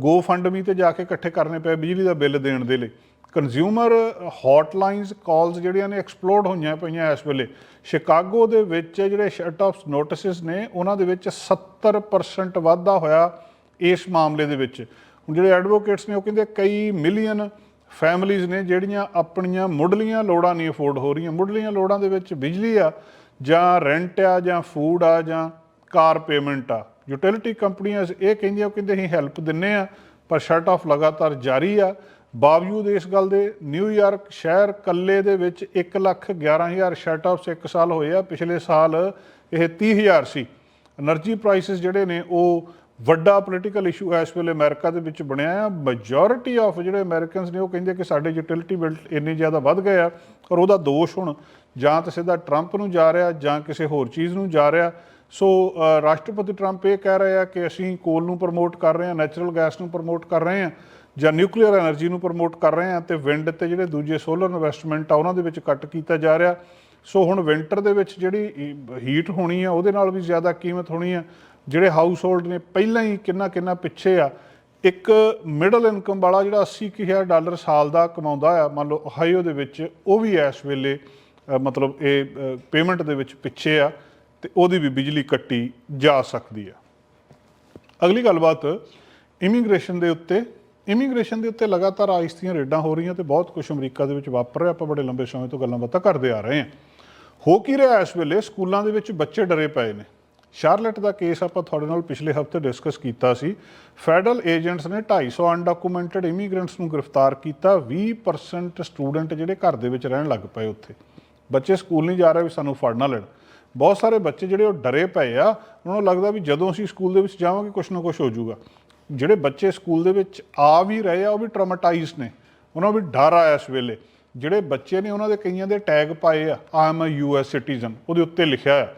ਗੋ ਫੰਡਮੀ ਤੇ ਜਾ ਕੇ ਇਕੱਠੇ ਕਰਨੇ ਪਏ ਬਿਜਲੀ ਦਾ ਬਿੱਲ ਦੇਣ ਦੇ ਲਈ। ਕੰਜ਼ਿਊਮਰ ਹੌਟਲਾਈਨਸ ਕਾਲਸ ਜਿਹੜੀਆਂ ਨੇ ਐਕਸਪਲੋਡ ਹੋਈਆਂ ਪਈਆਂ ਇਸ ਵੇਲੇ। ਸ਼ਿਕਾਗੋ ਦੇ ਵਿੱਚ ਜਿਹੜੇ ਸ਼ਟ ਆਫ ਨੋਟਿਸਸ ਨੇ, ਉਹਨਾਂ ਦੇ ਵਿੱਚ 70% ਵਾਧਾ ਹੋਇਆ। ਇਸ ਮਾਮਲੇ ਦੇ ਵਿੱਚ। ਹੁਣ ਜਿਹੜੇ ਐਡਵੋਕੇਟਸ ਨੇ ਉਹ ਕਹਿੰਦੇ ਕਈ ਮਿਲੀਅਨ ਫੈਮਲੀਆਂ ਨੇ ਜਿਹੜੀਆਂ ਆਪਣੀਆਂ ਮੁੱਢਲੀਆਂ ਲੋੜਾਂ ਨਹੀਂ ਅਫੋਰਡ ਹੋ ਰਹੀਆਂ। ਮੁੱਢਲੀਆਂ ਲੋੜਾਂ ਦੇ ਵਿੱਚ ਬਿਜਲੀ ਆ, ਜਾਂ ਰੈਂਟ ਆ, ਜਾਂ ਫੂਡ ਆ, ਜਾਂ ਕਾਰ ਪੇਮੈਂਟ ਆ। ਯੂਟਿਲਿਟੀ ਕੰਪਨੀਆਂ ਇਹ ਕਹਿੰਦੀਆਂ, ਉਹ ਕਹਿੰਦੇ ਅਸੀਂ ਹੈਲਪ ਦਿੰਨੇ ਆ, ਪਰ ਸ਼ਟ ਆਫ ਲਗਾਤਾਰ ਜਾਰੀ ਆ। ਬਾਵਜੂਦ ਇਸ ਗੱਲ ਦੇ ਨਿਊਯਾਰਕ ਸ਼ਹਿਰ ਕੱਲੇ ਦੇ ਵਿੱਚ 111000 ਸ਼ਟ ਆਫਸ ਇੱਕ ਸਾਲ ਹੋਏ ਆ। ਪਿਛਲੇ ਸਾਲ ਇਹ 30000 ਸੀ। એનર્ਜੀ ਪ੍ਰਾਈਸਸ ਜਿਹੜੇ ਨੇ, ਉਹ ਵੱਡਾ ਪੋਲੀਟੀਕਲ ਇਸ਼ੂ ਇਸ ਵੇਲੇ ਅਮਰੀਕਾ ਦੇ ਵਿੱਚ ਬਣਿਆ ਆ। ਮੈਜੋਰਟੀ ਆਫ ਜਿਹੜੇ ਅਮਰੀਕਨਸ ਨੇ, ਉਹ ਕਹਿੰਦੇ ਕਿ ਸਾਡੇ ਯੂਟਿਲਿਟੀ ਬਿਲ ਇੰਨੇ ਜ਼ਿਆਦਾ ਵੱਧ ਗਏ ਆ ਔਰ ਉਹਦਾ ਦੋਸ਼ ਹੁਣ ਜਾਂ ਤਾਂ ਸਿੱਧਾ ਟਰੰਪ ਨੂੰ ਜਾ ਰਿਹਾ ਜਾਂ ਕਿਸੇ ਹੋਰ ਚੀਜ਼ ਨੂੰ ਜਾ ਰਿਹਾ। ਸੋ ਰਾਸ਼ਟਰਪਤੀ ਟਰੰਪ ਇਹ ਕਹਿ ਰਿਹਾ ਕਿ ਅਸੀਂ ਕੋਲ ਨੂੰ ਪ੍ਰਮੋਟ ਕਰ ਰਹੇ ਹਾਂ ਨੈਚੁਰਲ ਗੈਸ ਨੂੰ ਪ੍ਰਮੋਟ ਕਰ ਰਹੇ ਹਾਂ ਜਾਂ ਨਿਊਕਲੀਅਰ એનર્ਜੀ ਨੂੰ ਪ੍ਰਮੋਟ ਕਰ ਰਹੇ ਹਾਂ ਤੇ ਵਿੰਡ ਤੇ ਜਿਹੜੇ ਦੂਜੇ ਸੋਲਰ ਇਨਵੈਸਟਮੈਂਟ ਆ, ਉਹਨਾਂ ਦੇ ਵਿੱਚ ਕੱਟ ਕੀਤਾ ਜਾ ਰਿਹਾ। ਸੋ ਹੁਣ ਵਿੰਟਰ ਦੇ ਵਿੱਚ ਜਿਹੜੀ ਹੀਟ ਹੋਣੀ ਆ, ਉਹਦੇ ਨਾਲ ਵੀ ਜ਼ਿਆਦਾ ਕੀਮਤ ਹੋਣੀ ਆ। ਜਿਹੜੇ ਹਾਊਸ ਹੋਲਡ ਨੇ ਪਹਿਲਾਂ ਹੀ ਕਿੰਨਾ ਕਿੰਨਾ ਪਿੱਛੇ ਆ, ਇੱਕ ਮਿਡਲ ਇਨਕਮ ਵਾਲਾ ਜਿਹੜਾ 80000 ਡਾਲਰ ਸਾਲ ਦਾ ਕਮਾਉਂਦਾ ਆ, ਮੰਨ ਲਓ ਓਹਾਈਓ ਦੇ ਵਿੱਚ, ਉਹ ਵੀ ਇਸ ਵੇਲੇ ਮਤਲਬ ਇਹ ਪੇਮੈਂਟ ਦੇ ਵਿੱਚ ਪਿੱਛੇ ਆ ਤੇ ਉਹਦੀ ਵੀ ਬਿਜਲੀ ਕੱਟੀ ਜਾ ਸਕਦੀ ਆ। ਅਗਲੀ ਗੱਲਬਾਤ ਇਮੀਗ੍ਰੇਸ਼ਨ ਦੇ ਉੱਤੇ ਇਮੀਗ੍ਰੇਸ਼ਨ ਦੇ ਉੱਤੇ ਲਗਾਤਾਰ ਆਈਸ ਦੀਆਂ ਰੇਡਾਂ ਹੋ ਰਹੀਆਂ ਤੇ ਬਹੁਤ ਕੁਝ ਅਮਰੀਕਾ ਦੇ ਵਿੱਚ ਵਾਪਰ ਰਿਹਾ, ਆਪਾਂ ਬੜੇ ਲੰਬੇ ਸਮੇਂ ਤੋਂ ਗੱਲਾਂ ਬਾਤਾਂ ਕਰਦੇ ਆ ਰਹੇ ਹਾਂ। ਹੋ ਕੀ ਰਿਹਾ ਇਸ ਵੇਲੇ? ਸਕੂਲਾਂ ਦੇ ਵਿੱਚ ਬੱਚੇ ਡਰੇ ਪਏ ਨੇ। ਸ਼ਾਰਲਟ ਦਾ ਕੇਸ ਆਪਾਂ ਤੁਹਾਡੇ ਨਾਲ ਪਿਛਲੇ ਹਫ਼ਤੇ ਡਿਸਕਸ ਕੀਤਾ ਸੀ। ਫੈਡਰਲ ਏਜੰਟਸ ਨੇ 250 ਅਨਡਾਕੂਮੈਂਟਡ ਇਮੀਗ੍ਰੈਂਟਸ ਨੂੰ ਗ੍ਰਿਫਤਾਰ ਕੀਤਾ। 20% ਸਟੂਡੈਂਟ ਜਿਹੜੇ ਘਰ ਦੇ ਵਿੱਚ ਰਹਿਣ ਲੱਗ ਪਏ ਉੱਥੇ। ਬੱਚੇ ਸਕੂਲ ਨਹੀਂ ਜਾ ਰਹੇ ਵੀ ਸਾਨੂੰ ਫੜ ਨਾ ਲੈਣ। ਬਹੁਤ ਸਾਰੇ ਬੱਚੇ ਜਿਹੜੇ ਉਹ ਡਰੇ ਪਏ ਆ। ਉਹਨਾਂ ਨੂੰ ਲੱਗਦਾ ਵੀ ਜਦੋਂ ਅਸੀਂ ਸਕੂਲ ਦੇ ਵਿੱਚ ਜਾਵਾਂਗੇ ਕੁਝ ਨਾ ਕੁਝ ਹੋ ਜਾਊਗਾ। ਜਿਹੜੇ ਬੱਚੇ ਸਕੂਲ ਦੇ ਵਿੱਚ ਆ ਵੀ ਰਹੇ ਆ, ਉਹ ਵੀ ਟਰਾਮਾਟਾਈਜ਼ਡ ਨੇ। ਉਹਨਾਂ ਨੂੰ ਵੀ ਡਰ ਆਇਆ ਇਸ ਵੇਲੇ। ਜਿਹੜੇ ਬੱਚੇ ਨੇ ਉਹਨਾਂ ਦੇ ਕਈਆਂ ਦੇ ਟੈਗ ਪਾਏ ਆ ਆਮ ਅ ਯੂਐਸ ਸਿਟੀਜ਼ਨ ਉਹਦੇ ਉੱਤੇ ਲਿਖਿਆ ਆ।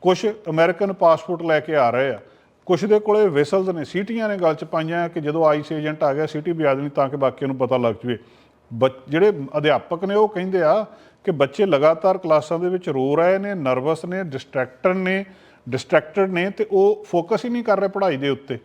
ਕੁਝ ਅਮਰੀਕਨ ਪਾਸਪੋਰਟ ਲੈ ਕੇ ਆ ਰਹੇ ਆ। ਕੁਝ ਦੇ ਕੋਲੇ ਵਿਸਲਸ ਨੇ, ਸੀਟੀਆਂ ਨੇ ਗੱਲ ਚ ਪਾਈਆਂ ਕਿ ਜਦੋਂ ਆਈਸ ਏਜੰਟ ਆ ਗਿਆ ਸੀਟੀ ਵਿਆਜ ਦੇਣੀ ਤਾਂ ਕਿ ਬਾਕੀਆਂ ਨੂੰ ਪਤਾ ਲੱਗ ਜਵੇ। ਬੱਚ- ਜਿਹੜੇ ਅਧਿਆਪਕ ਨੇ ਉਹ ਕਹਿੰਦੇ ਆ ਕਿ ਬੱਚੇ ਲਗਾਤਾਰ ਕਲਾਸਾਂ ਦੇ ਵਿੱਚ ਰੋ ਰਹੇ ਨੇ, ਨਰਵਸ ਨੇ ਡਿਸਟਰੈਕਟਡ ਨੇ ਡਿਸਟਰੈਕਟਡ ਨੇ ਤੇ ਉਹ ਫੋਕਸ ਹੀ ਨਹੀਂ ਕਰ ਰਹੇ ਪੜ੍ਹਾਈ ਦੇ ਉੱਤੇ।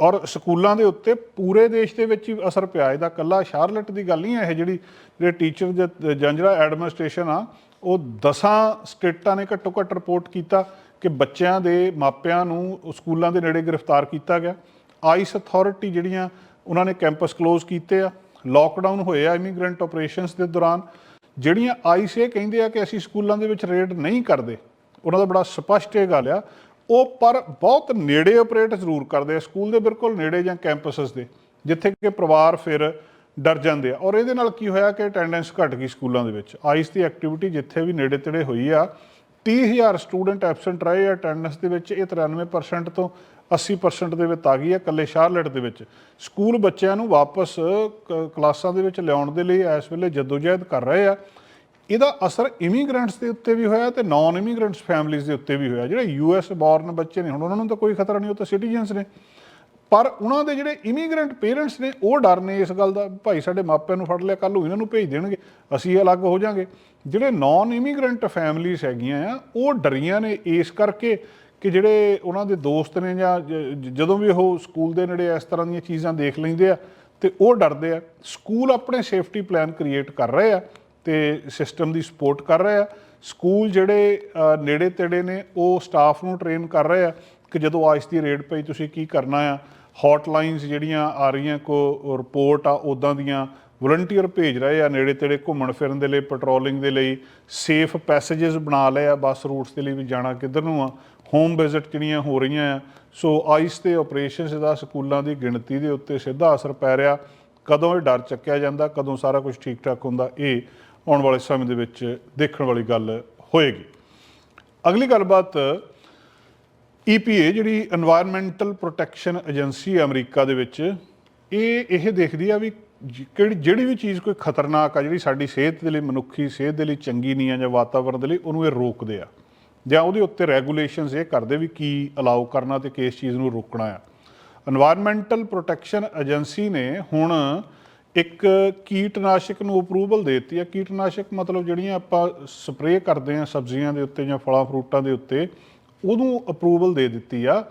ਔਰ ਸਕੂਲਾਂ ਦੇ ਉੱਤੇ ਪੂਰੇ ਦੇਸ਼ ਦੇ ਵਿੱਚ ਹੀ ਅਸਰ ਪਿਆ। ਇਹਦਾ ਕੱਲਾ ਸ਼ਾਰਲਟ ਦੀ ਗੱਲ ਨਹੀਂ ਹੈ। ਇਹ ਜਿਹੜੀ, ਜਿਹੜੇ ਟੀਚਰ ਜਾਂ ਜਿਹੜਾ ਐਡਮਿਨਿਸਟ੍ਰੇਸ਼ਨ ਆ ਉਹ ਦਸਾਂ ਸਟੇਟਾਂ ਨੇ ਘੱਟੋ ਘੱਟ ਰਿਪੋਰਟ ਕੀਤਾ ਕਿ ਬੱਚਿਆਂ ਦੇ ਮਾਪਿਆਂ ਨੂੰ ਸਕੂਲਾਂ ਦੇ ਨੇੜੇ ਗ੍ਰਿਫਤਾਰ ਕੀਤਾ ਗਿਆ। ਆਈਸ ਅਥਾਰਟੀ ਜਿਹੜੀਆਂ ਉਹਨਾਂ ਨੇ ਕੈਂਪਸ ਕਲੋਜ਼ ਕੀਤੇ ਆ ਲੋਕਡਾਊਨ ਹੋਏ ਆ ਇਮੀਗ੍ਰੈਂਟ ਆਪਰੇਸ਼ਨਸ ਦੇ ਦੌਰਾਨ, ਜਿਹੜੀਆਂ ਆਈਸ ਇਹ ਕਹਿੰਦੇ ਆ ਕਿ ਅਸੀਂ ਸਕੂਲਾਂ ਦੇ ਵਿੱਚ ਰੇਡ ਨਹੀਂ ਕਰਦੇ, ਉਹਨਾਂ ਦਾ ਬੜਾ ਸਪਸ਼ਟ ਇਹ ਗੱਲ ਆ। ਉਹ ਪਰ ਬਹੁਤ ਨੇੜੇ ਆਪਰੇਟ ਜ਼ਰੂਰ ਕਰਦੇ ਆ, ਸਕੂਲ ਦੇ ਬਿਲਕੁਲ ਨੇੜੇ ਜਾਂ ਕੈਂਪਸਸ ਦੇ, ਜਿੱਥੇ ਕਿ ਪਰਿਵਾਰ ਫਿਰ ਡਰ ਜਾਂਦੇ ਆ। ਔਰ ਇਹਦੇ ਨਾਲ ਕੀ ਹੋਇਆ ਕਿ ਅਟੈਂਡੈਂਸ ਘਟ ਗਈ ਸਕੂਲਾਂ ਦੇ ਵਿੱਚ। ਆਈਸ ਦੀ ਐਕਟੀਵਿਟੀ ਜਿੱਥੇ ਵੀ ਨੇੜੇ ਤੇੜੇ ਹੋਈ ਆ 30000 ਸਟੂਡੈਂਟ ਐਬਸੈਂਟ ਰਹੇ ਆ ਅਟੈਂਡੈਂਸ ਦੇ ਵਿੱਚ। ਇਹ 93% ਤੋਂ 80% ਦੇ ਵਿੱਚ ਆ ਗਈ ਹੈ ਕੱਲੇ ਸ਼ਾਰਲਟ ਦੇ ਵਿੱਚ। ਸਕੂਲ ਬੱਚਿਆਂ ਨੂੰ ਵਾਪਸ ਕ- ਕਲਾਸਾਂ ਦੇ ਵਿੱਚ ਲਿਆਉਣ ਦੇ ਲਈ ਇਸ ਵੇਲੇ ਜਦੋਜਹਿਦ ਕਰ ਰਹੇ ਆ। ਇਹਦਾ ਅਸਰ ਇਮੀਗ੍ਰੈਂਟਸ ਦੇ ਉੱਤੇ ਵੀ ਹੋਇਆ ਤੇ ਨਾਨ ਇਮੀਗ੍ਰੈਂਟਸ ਫੈਮਿਲੀਜ਼ ਦੇ ਉੱਤੇ ਵੀ ਹੋਇਆ। ਜਿਹੜੇ ਯੂਐਸ ਬੌਰਨ ਬੱਚੇ ਨੇ, ਹੁਣ ਉਹਨਾਂ ਨੂੰ ਤਾਂ ਕੋਈ ਖਤਰਾ ਨਹੀਂ, ਉਹ ਤਾਂ ਸਿਟੀਜ਼ਨਸ ਨੇ। ਪਰ ਉਹਨਾਂ ਦੇ ਜਿਹੜੇ ਇਮੀਗ੍ਰੈਂਟ ਪੇਰੈਂਟਸ ਨੇ, ਉਹ ਡਰ ਨੇ ਇਸ ਗੱਲ ਦਾ, ਭਾਈ ਸਾਡੇ ਮਾਪਿਆਂ ਨੂੰ ਫੜ ਲਿਆ ਕੱਲ ਨੂੰ ਇਹਨਾਂ ਨੂੰ ਭੇਜ ਦੇਣਗੇ, ਅਸੀਂ ਅਲੱਗ ਹੋ ਜਾਾਂਗੇ। ਜਿਹੜੇ ਨਾਨ ਇਮੀਗ੍ਰੈਂਟ ਫੈਮਿਲੀਜ਼ ਹੈਗੀਆਂ ਆ, ਉਹ ਡਰੀਆਂ ਨੇ ਇਸ ਕਰਕੇ ਕਿ ਜਿਹੜੇ ਉਹਨਾਂ ਦੇ ਦੋਸਤ ਨੇ ਜਾਂ ਜ- ਜਦੋਂ ਵੀ ਉਹ ਸਕੂਲ ਦੇ ਨੇੜੇ ਇਸ ਤਰ੍ਹਾਂ ਦੀਆਂ ਚੀਜ਼ਾਂ ਦੇਖ ਲੈਂਦੇ ਆ, ਤੇ ਉਹ ਡਰਦੇ ਆ। ਸਕੂਲ ਆਪਣੇ ਸੇਫਟੀ ਪਲਾਨ ਕ੍ਰੀਏਟ ਕਰ ਰਹੇ ਆ ਤੇ ਸਿਸਟਮ ਦੀ ਸਪੋਰਟ ਕਰ ਰਹੇ ਆ। ਸਕੂਲ ਜਿਹੜੇ ਨੇੜੇ ਤੇੜੇ ਨੇ, ਉਹ ਸਟਾਫ ਨੂੰ ਟ੍ਰੇਨ ਕਰ ਰਹੇ ਆ ਕਿ ਜਦੋਂ ਆਇਸ ਦੀ ਰੇਡ ਪਈ, ਤੁਸੀਂ ਕੀ ਕਰਨਾ ਆ? ਹੌਟਲਾਈਨਸ ਜਿਹੜੀਆਂ ਆ ਰਹੀਆਂ, ਕੋ ਰਿਪੋਰਟ ਆ ਉਦਾਂ ਦੀਆਂ ਵਲੰਟੀਅਰ ਭੇਜ ਰਹੇ ਆ, ਨੇੜੇ ਤੇੜੇ ਘੁੰਮਣ ਫਿਰਨ ਦੇ ਲਈ ਪੈਟਰੋਲਿੰਗ ਦੇ ਲਈ ਸੇਫ ਪੈਸੇजेस ਬਣਾ ਲਏ ਆ, ਬੱਸ ਰੂਟਸ ਦੇ ਲਈ ਵੀ ਜਾਣਾ ਕਿੱਧਰ ਨੂੰ ਆ ਹੋਮ ਵਿਜ਼ਿਟ ਜਿਹੜੀਆਂ ਹੋ ਰਹੀਆਂ ਆ। ਸੋ ਆਈਸ ਤੇ ਆਪਰੇਸ਼ਨਸ ਦਾ ਸਕੂਲਾਂ ਦੀ ਗਿਣਤੀ ਦੇ ਉੱਤੇ ਸਿੱਧਾ ਅਸਰ ਪੈ ਰਿਹਾ। ਕਦੋਂ ਇਹ ਡਰ ਚੱਕਿਆ ਜਾਂਦਾ, ਕਦੋਂ ਸਾਰਾ ਕੁਝ ਠੀਕ ਠਾਕ ਹੁੰਦਾ, ਇਹ ਆਉਣ ਵਾਲੇ ਸਮੇਂ ਦੇ ਵਿੱਚ ਦੇਖਣ ਵਾਲੀ ਗੱਲ ਹੋਏਗੀ। ਅਗਲੀ ਗੱਲਬਾਤ EPA ਜਿਹੜੀ এনवायरमेंटल ਪ੍ਰੋਟੈਕਸ਼ਨ ਏਜੰਸੀ ਹੈ ਅਮਰੀਕਾ ਦੇ ਵਿੱਚ, ਇਹ ਇਹ ਦੇਖਦੀ ਆ ਵੀ ਕਿਹੜੀ, ਜਿਹੜੀ ਵੀ ਚੀਜ਼ ਕੋਈ ਖਤਰਨਾਕ ਆ ਜਿਹੜੀ ਸਾਡੀ ਸਿਹਤ ਦੇ ਲਈ, ਮਨੁੱਖੀ ਸਿਹਤ ਦੇ ਲਈ ਚੰਗੀ ਨਹੀਂ ਆ ਜਾਂ ਵਾਤਾਵਰਣ ਦੇ ਲਈ, ਉਹਨੂੰ ਇਹ ਰੋਕਦੇ ਆ। ਜਾਂ ਉਹਦੇ ਉੱਤੇ ਰੈਗੂਲੇਸ਼ਨਸ ਇਹ ਕਰਦੇ ਵੀ ਕੀ ਅਲਾਉ ਕਰਨਾ ਤੇ ਕਿਸ ਚੀਜ਼ ਨੂੰ ਰੋਕਣਾ ਆ। এনवायरमेंटल ਪ੍ਰੋਟੈਕਸ਼ਨ ਏਜੰਸੀ ਨੇ ਹੁਣ ਇੱਕ ਕੀਟਨਾਸ਼ਕ ਨੂੰ ਅਪਰੂਵਲ ਦੇ ਦਿੱਤੀ ਆ। ਕੀਟਨਾਸ਼ਕ ਮਤਲਬ ਜਿਹੜੀਆਂ ਆਪਾਂ ਸਪਰੇਅ ਕਰਦੇ ਆ ਸਬਜ਼ੀਆਂ ਦੇ ਉੱਤੇ ਜਾਂ ਫਲਾਂ ਫਰੂਟਾਂ ਦੇ ਉੱਤੇ ਉਹਨੂੰ ਅਪਰੂਵਲ ਦੇ ਦਿੱਤੀ ਆ।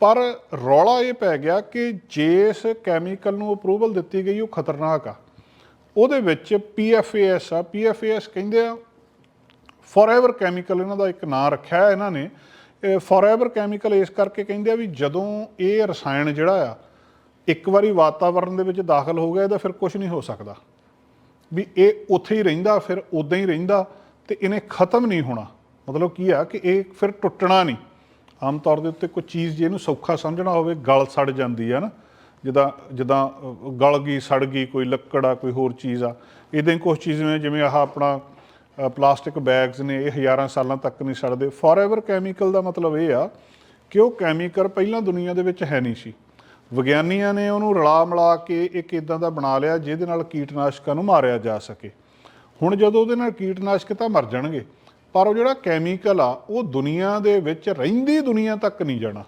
ਪਰ ਰੌਲਾ ਇਹ ਪੈ ਗਿਆ ਕਿ ਜਿਸ ਕੈਮੀਕਲ ਨੂੰ ਅਪਰੂਵਲ ਦਿੱਤੀ ਗਈ, ਉਹ ਖਤਰਨਾਕ ਆ। ਉਹਦੇ ਵਿੱਚ PFAS ਆ। PFAS ਕਹਿੰਦੇ ਆ ਫੋਰਐਵਰ ਕੈਮੀਕਲ ਇਹਨਾਂ ਦਾ ਇੱਕ ਨਾਂ ਰੱਖਿਆ ਇਹਨਾਂ ਨੇ। ਫੋਰਐਵਰ ਕੈਮੀਕਲ ਇਸ ਕਰਕੇ ਕਹਿੰਦੇ ਆ ਵੀ ਜਦੋਂ ਇਹ ਰਸਾਇਣ ਜਿਹੜਾ ਆ, ਇੱਕ ਵਾਰੀ ਵਾਤਾਵਰਣ ਦੇ ਵਿੱਚ ਦਾਖਲ ਹੋ ਗਿਆ, ਇਹਦਾ ਫਿਰ ਕੁਝ ਨਹੀਂ ਹੋ ਸਕਦਾ। ਵੀ ਇਹ ਉੱਥੇ ਹੀ ਰਹਿੰਦਾ, ਫਿਰ ਉਦਾਂ ਹੀ ਰਹਿੰਦਾ ਤੇ ਇਹਨੇ ਖਤਮ ਨਹੀਂ ਹੋਣਾ। ਮਤਲਬ ਕੀ ਆ ਕਿ ਇਹ ਫਿਰ ਟੁੱਟਣਾ ਨਹੀਂ। ਆਮ ਤੌਰ ਦੇ ਉੱਤੇ ਕੋਈ ਚੀਜ਼ ਜੇ ਇਹਨੂੰ ਸੌਖਾ ਸਮਝਣਾ ਹੋਵੇ, ਗਲ ਸੜ ਜਾਂਦੀ ਹੈ ਨਾ, ਜਿੱਦਾਂ ਜਿੱਦਾਂ ਗਲ ਗਈ, ਸੜ ਗਈ, ਕੋਈ ਲੱਕੜ ਆ, ਕੋਈ ਹੋਰ ਚੀਜ਼ ਆ ਇਦਾਂ ਹੀ ਕੁਝ ਚੀਜ਼ ਜਿਵੇਂ ਆਹ ਆਪਣਾ ਪਲਾਸਟਿਕ ਬੈਗਸ ਨੇ, ਇਹ ਹਜ਼ਾਰਾਂ ਸਾਲਾਂ ਤੱਕ ਨਹੀਂ ਸੜਦੇ। ਫੋਰਐਵਰ ਕੈਮੀਕਲ ਦਾ ਮਤਲਬ ਇਹ ਆ ਕਿ ਉਹ ਕੈਮੀਕਲ ਪਹਿਲਾਂ ਦੁਨੀਆ ਦੇ ਵਿੱਚ ਹੈ ਨਹੀਂ ਸੀ। ਵਿਗਿਆਨੀਆਂ ਨੇ ਉਹਨੂੰ ਰਲਾ ਮਿਲਾ ਕੇ ਇੱਕ ਇਦਾਂ ਦਾ ਬਣਾ ਲਿਆ, ਜਿਹਦੇ ਨਾਲ ਕੀਟਨਾਸ਼ਕਾਂ ਨੂੰ ਮਾਰਿਆ ਜਾ ਸਕੇ। ਹੁਣ ਜਦੋਂ ਉਹਦੇ ਨਾਲ ਕੀਟਨਾਸ਼ਕ ਤਾਂ ਮਰ ਜਾਣਗੇ ਪਰ ਉਹ ਜਿਹੜਾ ਕੈਮੀਕਲ ਆ, ਉਹ ਦੁਨੀਆ ਦੇ ਵਿੱਚ ਰਹਿੰਦੀ ਦੁਨੀਆ ਤੱਕ ਨਹੀਂ ਜਾਣਾ।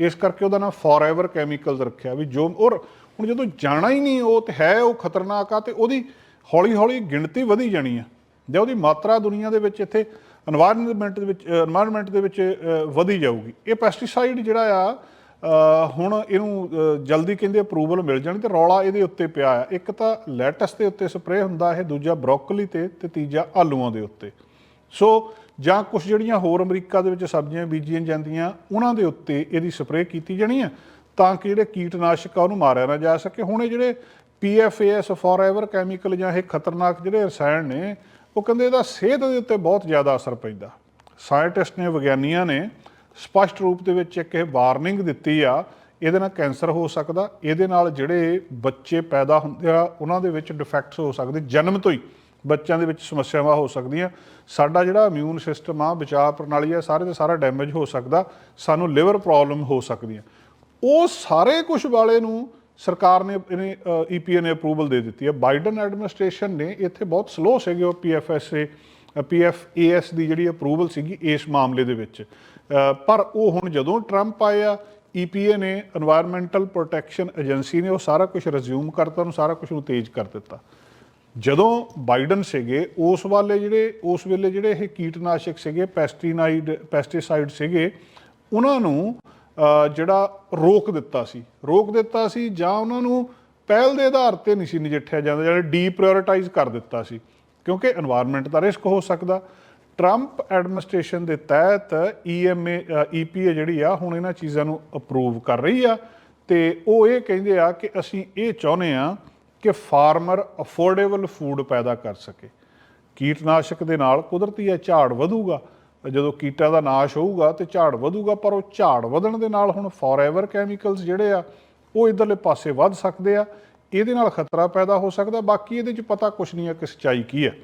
ਇਸ ਕਰਕੇ ਉਹਦਾ ਨਾਮ ਫੋਰਐਵਰ ਕੈਮੀਕਲਸ ਰੱਖਿਆ ਵੀ ਜੋ ਔਰ ਹੁਣ ਜਦੋਂ ਜਾਣਾ ਹੀ ਨਹੀਂ, ਉਹ ਤੇ ਹੈ, ਉਹ ਖਤਰਨਾਕ ਆ ਤੇ ਉਹਦੀ ਹੌਲੀ ਹੌਲੀ ਗਿਣਤੀ ਵਧੀ ਜਾਣੀ ਆ। ਜੇ ਉਹਦੀ ਮਾਤਰਾ ਦੁਨੀਆ ਦੇ ਵਿੱਚ ਇੱਥੇ এনवायरमेंट ਦੇ ਵਿੱਚ এনवायरमेंट ਦੇ ਵਿੱਚ ਵਧੀ ਜਾਊਗੀ। ਇਹ ਪੈਸਟੀਸਾਈਡ ਜਿਹੜਾ ਆ ਹੁਣ ਇਹਨੂੰ ਜਲਦੀ ਕਹਿੰਦੇ ਅਪਰੂਵਲ ਮਿਲ ਜਾਣੀ ਤੇ ਰੌਲਾ ਇਹਦੇ ਉੱਤੇ ਪਿਆ ਆ। ਇੱਕ ਤਾਂ ਲੈਟਸ ਦੇ ਉੱਤੇ ਸਪਰੇਅ ਹੁੰਦਾ, ਇਹ ਦੂਜਾ ਬਰੋਕਲੀ ਤੇ ਤੇ ਤੀਜਾ ਆਲੂਆਂ ਦੇ ਉੱਤੇ। ਸੋ, ਜਾਂ ਕੁਝ ਜਿਹੜੀਆਂ ਹੋਰ ਅਮਰੀਕਾ ਦੇ ਵਿੱਚ ਸਬਜ਼ੀਆਂ ਬੀਜੀਆਂ ਜਾਂਦੀਆਂ, ਉਹਨਾਂ ਦੇ ਉੱਤੇ ਇਹਦੀ ਸਪਰੇਅ ਕੀਤੀ ਜਾਣੀ ਆ, ਤਾਂ ਕਿ ਜਿਹੜੇ ਕੀਟਨਾਸ਼ਕ ਆ ਉਹਨੂੰ ਮਾਰਿਆ ਨਾ ਜਾ ਸਕੇ। ਹੁਣ ਇਹ ਜਿਹੜੇ PFAS ਫੋਰਐਵਰ ਕੈਮੀਕਲ ਜਾਂ ਇਹ ਖਤਰਨਾਕ ਜਿਹੜੇ ਰਸਾਇਣ ਨੇ, ਉਹ ਕਹਿੰਦੇ ਇਹਦਾ ਸਿਹਤ ਦੇ ਉੱਤੇ ਬਹੁਤ ਜ਼ਿਆਦਾ ਅਸਰ ਪੈਂਦਾ। ਸਾਇੰਟਿਸਟ ਨੇ, ਵਿਗਿਆਨੀਆਂ ਨੇ ਸਪਸ਼ਟ ਰੂਪ ਦੇ ਵਿੱਚ ਇੱਕ ਇਹ ਵਾਰਨਿੰਗ ਦਿੱਤੀ ਆ, ਇਹਦੇ ਨਾਲ ਕੈਂਸਰ ਹੋ ਸਕਦਾ, ਇਹਦੇ ਨਾਲ ਜਿਹੜੇ ਬੱਚੇ ਪੈਦਾ ਹੁੰਦੇ ਆ, ਉਹਨਾਂ ਦੇ ਵਿੱਚ ਡਿਫੈਕਟਸ ਹੋ ਸਕਦੇ, ਜਨਮ ਤੋਂ ਹੀ। ਬੱਚਿਆਂ ਦੇ ਵਿੱਚ ਸਮੱਸਿਆਵਾਂ ਹੋ ਸਕਦੀਆਂ। ਸਾਡਾ ਜਿਹੜਾ ਇਮਿਊਨ ਸਿਸਟਮ ਆ, ਬਚਾਅ ਪ੍ਰਣਾਲੀ ਆ, ਸਾਰੇ ਦਾ ਸਾਰਾ ਡੈਮੇਜ ਹੋ ਸਕਦਾ। ਸਾਨੂੰ ਲਿਵਰ ਪ੍ਰੋਬਲਮ ਹੋ ਸਕਦੀਆਂ। ਉਹ ਸਾਰੇ ਕੁਝ ਵਾਲੇ ਨੂੰ ਸਰਕਾਰ ਨੇ ਇਹਨੇ ਈਪੀਏ ਨੇ ਅਪਰੂਵਲ ਦੇ ਦਿੱਤੀ ਹੈ ਬਾਈਡਨ ਐਡਮਿਨਿਸਟ੍ਰੇਸ਼ਨ ਨੇ ਇੱਥੇ ਬਹੁਤ ਸਲੋ ਸੀਗੇ ਉਹ ਪੀਐਫਐਸਏ ਪੀਐਫਏਐਸ ਦੀ ਜਿਹੜੀ ਅਪਰੂਵਲ ਸੀਗੀ ਇਸ ਮਾਮਲੇ ਦੇ ਵਿੱਚ। ਪਰ ਉਹ ਹੁਣ ਜਦੋਂ ਟਰੰਪ ਆਇਆ ਈਪੀਏ ਨੇ এনवायरमेंटल ਪ੍ਰੋਟੈਕਸ਼ਨ ਏਜੰਸੀ ਨੇ ਉਹ ਸਾਰਾ ਕੁਝ ਰਿਜ਼ਿਊਮ ਕਰਤਾ, ਉਹਨੂੰ ਸਾਰਾ ਕੁਝ ਨੂੰ ਤੇਜ਼ ਕਰ ਦਿੱਤਾ। ਜਦੋਂ ਬਾਈਡਨ ਸੀਗੇ, ਉਸ ਵਾਲੇ ਜਿਹੜੇ, ਉਸ ਵੇਲੇ ਜਿਹੜੇ ਇਹ ਕੀਟਨਾਸ਼ਕ ਸੀਗੇ, ਪੈਸਟੀਨਾਈਡ, ਪੈਸਟੀਸਾਈਡ ਸੀਗੇ, ਉਹਨਾਂ ਨੂੰ ਜਿਹੜਾ ਰੋਕ ਦਿੱਤਾ ਸੀ। ਰੋਕ ਦਿੱਤਾ ਸੀ ਜਾਂ ਉਹਨਾਂ ਨੂੰ ਪਹਿਲ ਦੇ ਆਧਾਰ ਤੇ ਨਹੀਂ ਸੀ ਨਜਿੱਠਿਆ ਜਾਂਦਾ, ਜਿਹੜਾ ਡੀਪ੍ਰਾਇੋਰਟਾਈਜ਼ ਕਰ ਦਿੱਤਾ ਸੀ। ਕਿਉਂਕਿ এনवायरमेंट ਦਾ ਰਿਸਕ ਹੋ ਸਕਦਾ। ਟਰੰਪ ਐਡਮਿਨਿਸਟ੍ਰੇਸ਼ਨ ਦੇ ਤਹਿਤ ਈਐਮਏ ਈਪੀਏ ਜਿਹੜੀ ਆ, ਹੁਣ ਇਹਨਾਂ ਚੀਜ਼ਾਂ ਨੂੰ ਅਪਰੂਵ ਕਰ ਰਹੀ ਆ। ਤੇ ਉਹ ਇਹ ਕਹਿੰਦੇ ਆ ਕਿ ਅਸੀਂ ਇਹ ਚਾਹੁੰਦੇ ਆ ਕਿ ਫਾਰਮਰ ਅਫੋਰਡੇਬਲ ਫੂਡ ਪੈਦਾ ਕਰ ਸਕੇ। ਕੀਟਨਾਸ਼ਕ ਦੇ ਨਾਲ ਕੁਦਰਤੀ ਹੈ ਝਾੜ ਵਧੂਗਾ, ਜਦੋਂ ਕੀਟਾਂ ਦਾ ਨਾਸ਼ ਹੋਊਗਾ ਤੇ ਝਾੜ ਵਧੂਗਾ, ਪਰ ਉਹ ਝਾੜ ਵਧਣ ਦੇ ਨਾਲ ਹੁਣ ਫੋਰਐਵਰ ਕੈਮੀਕਲਸ ਜਿਹੜੇ ਆ, ਉਹ ਇਧਰਲੇ ਪਾਸੇ ਵੱਧ ਸਕਦੇ ਆ। ਇਹਦੇ ਨਾਲ ਖਤਰਾ ਪੈਦਾ ਹੋ ਸਕਦਾ, ਬਾਕੀ ਇਹਦੇ 'ਚ ਪਤਾ ਕੁਛ ਨਹੀਂ ਆ ਕਿ ਸੱਚਾਈ ਕੀ ਹੈ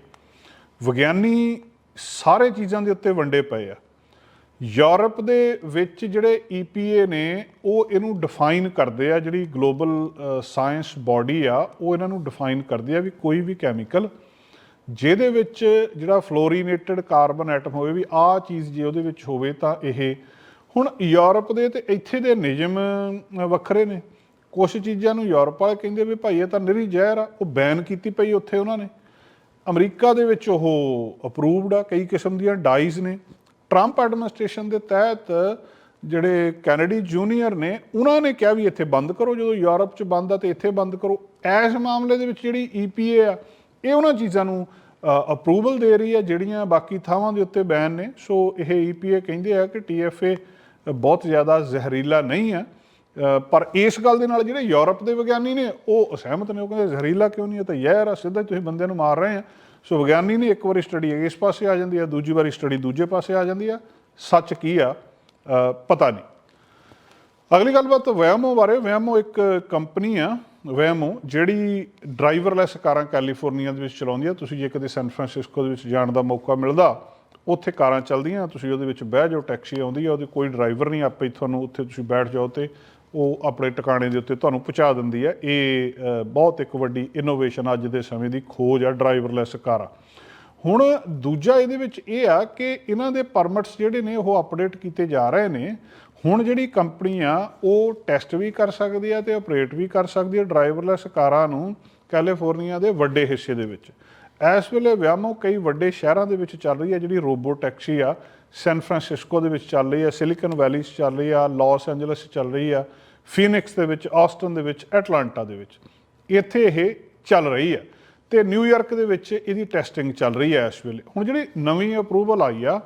ਵਿਗਿਆਨੀ ਸਾਰੇ ਚੀਜ਼ਾਂ ਦੇ ਉੱਤੇ ਵੰਡੇ ਪਏ ਆ। ਯੂਰਪ ਦੇ ਵਿੱਚ ਜਿਹੜੇ EPA ਨੇ, ਉਹ ਇਹਨੂੰ ਡਿਫਾਈਨ ਕਰਦੇ ਆ, ਜਿਹੜੀ ਗਲੋਬਲ ਸਾਇੰਸ ਬਾਡੀ ਆ, ਉਹ ਇਹਨਾਂ ਨੂੰ ਡਿਫਾਈਨ ਕਰਦੀ ਆ ਵੀ ਕੋਈ ਵੀ ਕੈਮੀਕਲ ਜਿਹਦੇ ਵਿੱਚ ਜਿਹੜਾ ਫਲੋਰੀਨੇਟਡ ਕਾਰਬਨ ਐਟਮ ਹੋਵੇ, ਵੀ ਆਹ ਚੀਜ਼ ਜੇ ਉਹਦੇ ਵਿੱਚ ਹੋਵੇ ਤਾਂ ਇਹ ਹੁਣ ਯੂਰਪ ਦੇ ਤੇ ਇੱਥੇ ਦੇ ਨਿਯਮ ਵੱਖਰੇ ਨੇ। ਕੁਝ ਚੀਜ਼ਾਂ ਨੂੰ ਯੂਰਪ ਵਾਲੇ ਕਹਿੰਦੇ ਵੀ ਭਾਈ ਇਹ ਤਾਂ ਨਿਰੀ ਜ਼ਹਿਰ ਆ, ਉਹ ਬੈਨ ਕੀਤੀ ਪਈ ਉੱਥੇ ਉਹਨਾਂ ਨੇ। ਅਮਰੀਕਾ ਦੇ ਵਿੱਚ ਉਹ ਅਪਰੂਵਡ ਆ, ਕਈ ਕਿਸਮ ਦੀਆਂ ਡਾਈਜ਼ ਨੇ। ਟਰੰਪ ਐਡਮਿਨਿਸਟ੍ਰੇਸ਼ਨ ਦੇ ਤਹਿਤ ਜਿਹੜੇ ਕੈਨੇਡੀ ਜੂਨੀਅਰ ਨੇ, ਉਹਨਾਂ ਨੇ ਕਿਹਾ ਵੀ ਇੱਥੇ ਬੰਦ ਕਰੋ, ਜਦੋਂ ਯੂਰਪ 'ਚ ਬੰਦ ਆ ਤੇ ਇੱਥੇ ਬੰਦ ਕਰੋ। ਇਸ ਮਾਮਲੇ ਦੇ ਵਿੱਚ ਜਿਹੜੀ EPA ਆ, ਇਹ ਉਹਨਾਂ ਚੀਜ਼ਾਂ ਨੂੰ ਅਪਰੂਵਲ ਦੇ ਰਹੀ ਹੈ, ਜਿਹੜੀਆਂ ਬਾਕੀ ਥਾਵਾਂ ਦੇ ਉੱਤੇ ਬੈਨ ਨੇ। ਸੋ ਇਹ EPA ਕਹਿੰਦੇ ਆ ਕਿ TFA ਬਹੁਤ ਜ਼ਿਆਦਾ ਜ਼ਹਿਰੀਲਾ ਨਹੀਂ ਆ ਪਰ ਇਸ ਗੱਲ ਦੇ ਨਾਲ ਜਿਹੜੇ ਯੂਰਪ ਦੇ ਵਿਗਿਆਨੀ ਨੇ, ਉਹ ਅਸਹਿਮਤ ਨੇ। ਉਹ ਕਹਿੰਦੇ ਜ਼ਹਿਰੀਲਾ ਕਿਉਂ ਨਹੀਂ ਹੈ? ਤਾਂ ਜ਼ਹਿਰ ਆ, ਸਿੱਧਾ ਤੁਸੀਂ ਬੰਦਿਆਂ ਨੂੰ ਮਾਰ ਰਹੇ ਆ। ਸੋ ਵਿਗਿਆਨੀ ਨੇ ਇੱਕ ਵਾਰੀ ਸਟੱਡੀ ਇਸ ਪਾਸੇ ਆ ਜਾਂਦੀ ਆ ਦੂਜੀ ਵਾਰੀ ਸਟੱਡੀ ਦੂਜੇ ਪਾਸੇ ਆ ਜਾਂਦੀ ਆ ਸੱਚ ਕੀ ਆ? ਪਤਾ ਨਹੀਂ। ਅਗਲੀ ਗੱਲਬਾਤ, ਵੈਮੋ ਬਾਰੇ। ਵੈਮੋ ਇੱਕ ਕੰਪਨੀ ਆ, ਵੈਮੋ, ਜਿਹੜੀ ਡਰਾਈਵਰਲੈਸ ਕਾਰਾਂ ਕੈਲੀਫੋਰਨੀਆ ਦੇ ਵਿੱਚ ਚਲਾਉਂਦੀ ਆ। ਤੁਸੀਂ ਜੇ ਕਦੇ ਸੈਨ ਫਰਾਂਸਿਸਕੋ ਦੇ ਵਿੱਚ ਜਾਣ ਦਾ ਮੌਕਾ ਮਿਲਦਾ, ਉੱਥੇ ਕਾਰਾਂ ਚੱਲਦੀਆਂ, ਤੁਸੀਂ ਉਹਦੇ ਵਿੱਚ ਬਹਿ ਜਾਓ, ਟੈਕਸੀ ਆਉਂਦੀ ਆ, ਉਹਦੇ ਕੋਈ ਡਰਾਈਵਰ ਨਹੀਂ, ਆਪੇ ਹੀ ਤੁਹਾਨੂੰ ਉੱਥੇ ਤੁਸੀਂ ਬੈਠ ਜਾਓ ਤੇ ਉਹ ਆਪਣੇ ਟਿਕਾਣੇ ਦੇ ਉੱਤੇ ਤੁਹਾਨੂੰ ਪਹੁੰਚਾ ਦਿੰਦੀ ਹੈ। ਇਹ ਬਹੁਤ ਇੱਕ ਵੱਡੀ ਇਨੋਵੇਸ਼ਨ ਅੱਜ ਦੇ ਸਮੇਂ ਦੀ ਖੋਜ ਆ ਡਰਾਈਵਰਲੈਸ ਕਾਰਾਂ ਹੁਣ ਦੂਜਾ ਇਹਦੇ ਵਿੱਚ ਇਹ ਆ ਕਿ ਇਹਨਾਂ ਦੇ ਪਰਮਿਟਸ ਜਿਹੜੇ ਨੇ, ਉਹ ਅਪਡੇਟ ਕੀਤੇ ਜਾ ਰਹੇ ਨੇ। ਹੁਣ ਜਿਹੜੀ ਕੰਪਨੀ ਆ, ਉਹ ਟੈਸਟ ਵੀ ਕਰ ਸਕਦੀ ਆ ਤੇ ਆਪਰੇਟ ਵੀ ਕਰ ਸਕਦੀ ਆ ਡਰਾਈਵਰਲੈਸ ਕਾਰਾਂ ਨੂੰ ਕੈਲੀਫੋਰਨੀਆ ਦੇ ਵੱਡੇ ਹਿੱਸੇ ਦੇ ਵਿੱਚ। ਇਸ ਵੇਲੇ ਵਿਆਮੋ ਕਈ ਵੱਡੇ ਸ਼ਹਿਰਾਂ ਦੇ ਵਿੱਚ ਚੱਲ ਰਹੀ ਹੈ ਜਿਹੜੀ ਰੋਬੋ ਟੈਕਸੀ ਆ ਸੈਨ ਫਰਾਂਸਿਸਕੋ ਦੇ ਵਿੱਚ ਚੱਲ ਰਹੀ ਆ ਸਿਲੀਕਨ ਵੈਲੀ 'ਚ ਚੱਲ ਰਹੀ ਆ ਲਾਸ ਐਂਜਲਸ 'ਚ ਚੱਲ ਰਹੀ ਆ ਫੀਨਿਕਸ ਦੇ ਵਿੱਚ ਆਸਟਨ ਦੇ ਵਿੱਚ ਐਟਲਾਂਟਾ ਦੇ ਵਿੱਚ। ਇੱਥੇ ਇਹ ਚੱਲ ਰਹੀ ਆ ਤੇ ਨਿਊਯਾਰਕ ਦੇ ਵਿੱਚ ਇਹਦੀ ਟੈਸਟਿੰਗ ਚੱਲ ਰਹੀ ਆ ਇਸ ਵੇਲੇ। ਹੁਣ ਜਿਹੜੀ ਨਵੀਂ ਅਪਰੂਵਲ ਆਈ ਆ,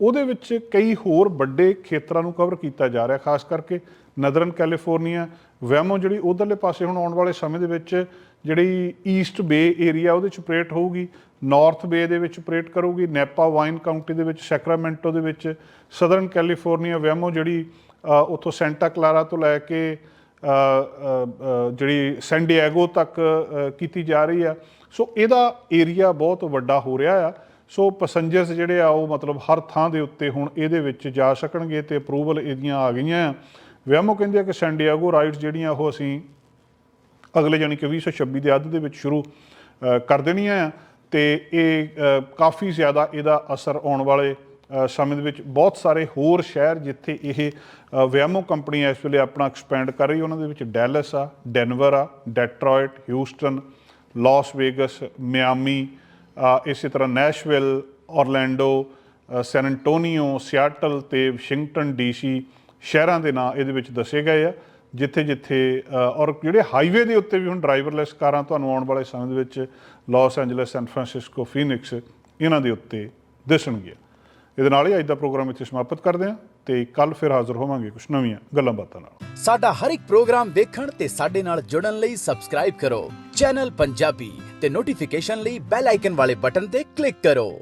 ਉਹਦੇ ਵਿੱਚ ਕਈ ਹੋਰ ਵੱਡੇ ਖੇਤਰਾਂ ਨੂੰ ਕਵਰ ਕੀਤਾ ਜਾ ਰਿਹਾ, ਖਾਸ ਕਰਕੇ ਨਦਰਨ ਕੈਲੀਫੋਰਨੀਆ ਵੈਮੋ ਜਿਹੜੀ ਉਧਰਲੇ ਪਾਸੇ ਹੁਣ ਆਉਣ ਵਾਲੇ ਸਮੇਂ ਦੇ ਵਿੱਚ ਜਿਹੜੀ ਈਸਟ ਬੇ ਏਰੀਆ ਉਹਦੇ ਚ ਆਪਰੇਟ ਹੋਊਗੀ ਨਾਰਥ ਬੇ ਦੇ ਵਿੱਚ ਆਪਰੇਟ ਕਰੂਗੀ ਨੈਪਾ ਵਾਈਨ ਕਾਉਂਟੀ ਦੇ ਵਿੱਚ ਸੈਕਰਾਮੈਂਟੋ ਦੇ ਵਿੱਚ ਸਦਰਨ ਕੈਲੀਫੋਰਨੀਆ ਵੈਮੋ ਜਿਹੜੀ ਅ, ਉੱਥੋਂ ਸੈਂਟਾ ਕਲਾਰਾ ਤੋਂ ਲੈ ਕੇ ਜਿਹੜੀ ਸੈਨ ਡਿਏਗੋ ਤੱਕ ਕੀਤੀ ਜਾ ਰਹੀ ਆ। ਸੋ ਇਹਦਾ ਏਰੀਆ ਬਹੁਤ ਵੱਡਾ ਹੋ ਰਿਹਾ ਆ। ਸੋ ਪੈਸੰਜਰਸ ਜਿਹੜੇ ਆ ਉਹ ਮਤਲਬ ਹਰ ਥਾਂ ਦੇ ਉੱਤੇ ਹੁਣ ਇਹਦੇ ਵਿੱਚ ਜਾ ਸਕਣਗੇ ਤੇ ਅਪਰੂਵਲ ਇਹਦੀਆਂ ਆ ਗਈਆਂ ਆ। ਵਿਆਮੋ ਕਹਿੰਦੇ ਆ ਕਿ ਸੈਨ ਡਿਏਗੋ ਰਾਈਡਸ ਜਿਹੜੀਆਂ ਉਹ ਅਸੀਂ ਅਗਲੇ ਜਾਨੀ ਕਿ 2026 ਦੇ ਅੱਧ ਦੇ ਵਿੱਚ ਸ਼ੁਰੂ ਕਰ ਦੇਣੀਆਂ ਆ। ਤੇ ਇਹ ਕਾਫੀ ਜ਼ਿਆਦਾ ਇਹਦਾ ਅਸਰ ਆਉਣ ਵਾਲੇ ਸਮੇਂ ਦੇ ਵਿੱਚ ਬਹੁਤ ਸਾਰੇ ਹੋਰ ਸ਼ਹਿਰ ਜਿੱਥੇ ਇਹ ਅ, ਵਿਆਮੋ ਕੰਪਨੀ ਇਸ ਵੇਲੇ ਆਪਣਾ ਐਕਸਪੈਂਡ ਕਰ ਰਹੀ ਉਹਨਾਂ ਦੇ ਵਿੱਚ ਡੈਲਸ ਆ ਡੈਨਵਰ ਆ Detroit Houston Las Vegas Miami ਅ, ਇਸੇ ਤਰ੍ਹਾਂ ਨੈਸ਼ਵਿਲ ਆਰਲੈਂਡੋ ਅ, ਸੈਨ ਐਂਟੋਨੀਓ ਸਿਆਟਲ ਤੇ ਵਾਸ਼ਿੰਗਟਨ ਡੀਸੀ ਸ਼ਹਿਰਾਂ ਦੇ ਨਾਂ ਇਹਦੇ ਵਿੱਚ ਦੱਸੇ ਗਏ ਆ ਜਿੱਥੇ ਜਿੱਥੇ ਔਰ ਜਿਹੜੇ ਹਾਈਵੇ ਦੇ ਉੱਤੇ ਵੀ ਹੁਣ ਡਰਾਈਵਰਲੈਸ ਕਾਰਾਂ ਤੁਹਾਨੂੰ ਆਉਣ ਵਾਲੇ ਸਮੇਂ ਦੇ ਵਿੱਚ Los Angeles San Francisco Phoenix ਇਹਨਾਂ ਦੇ ਉੱਤੇ ਦਿਸਣਗੀਆਂ ਇਹਦੇ ਨਾਲ ਹੀ ਅੱਜ ਦਾ ਪ੍ਰੋਗਰਾਮ ਇੱਥੇ ਸਮਾਪਤ ਕਰਦੇ ਹਾਂ ਤੇ ਕੱਲ ਫਿਰ ਹਾਜ਼ਰ ਹੋਵਾਂਗੇ ਕੁਝ ਨਵੀਆਂ ਗੱਲਾਂ ਬਾਤਾਂ ਨਾਲ। ਸਾਡਾ ਹਰ ਇੱਕ ਪ੍ਰੋਗਰਾਮ ਦੇਖਣ ਤੇ ਸਾਡੇ ਨਾਲ ਜੁੜਨ ਲਈ ਸਬਸਕ੍ਰਾਈਬ ਕਰੋ। ਚੈਨਲ ਪੰਜਾਬੀ ਤੇ ਨੋਟੀਫਿਕੇਸ਼ਨ ਲਈ ਬੈਲ ਆਈਕਨ ਵਾਲੇ ਬਟਨ ਤੇ ਕਲਿੱਕ ਕਰੋ।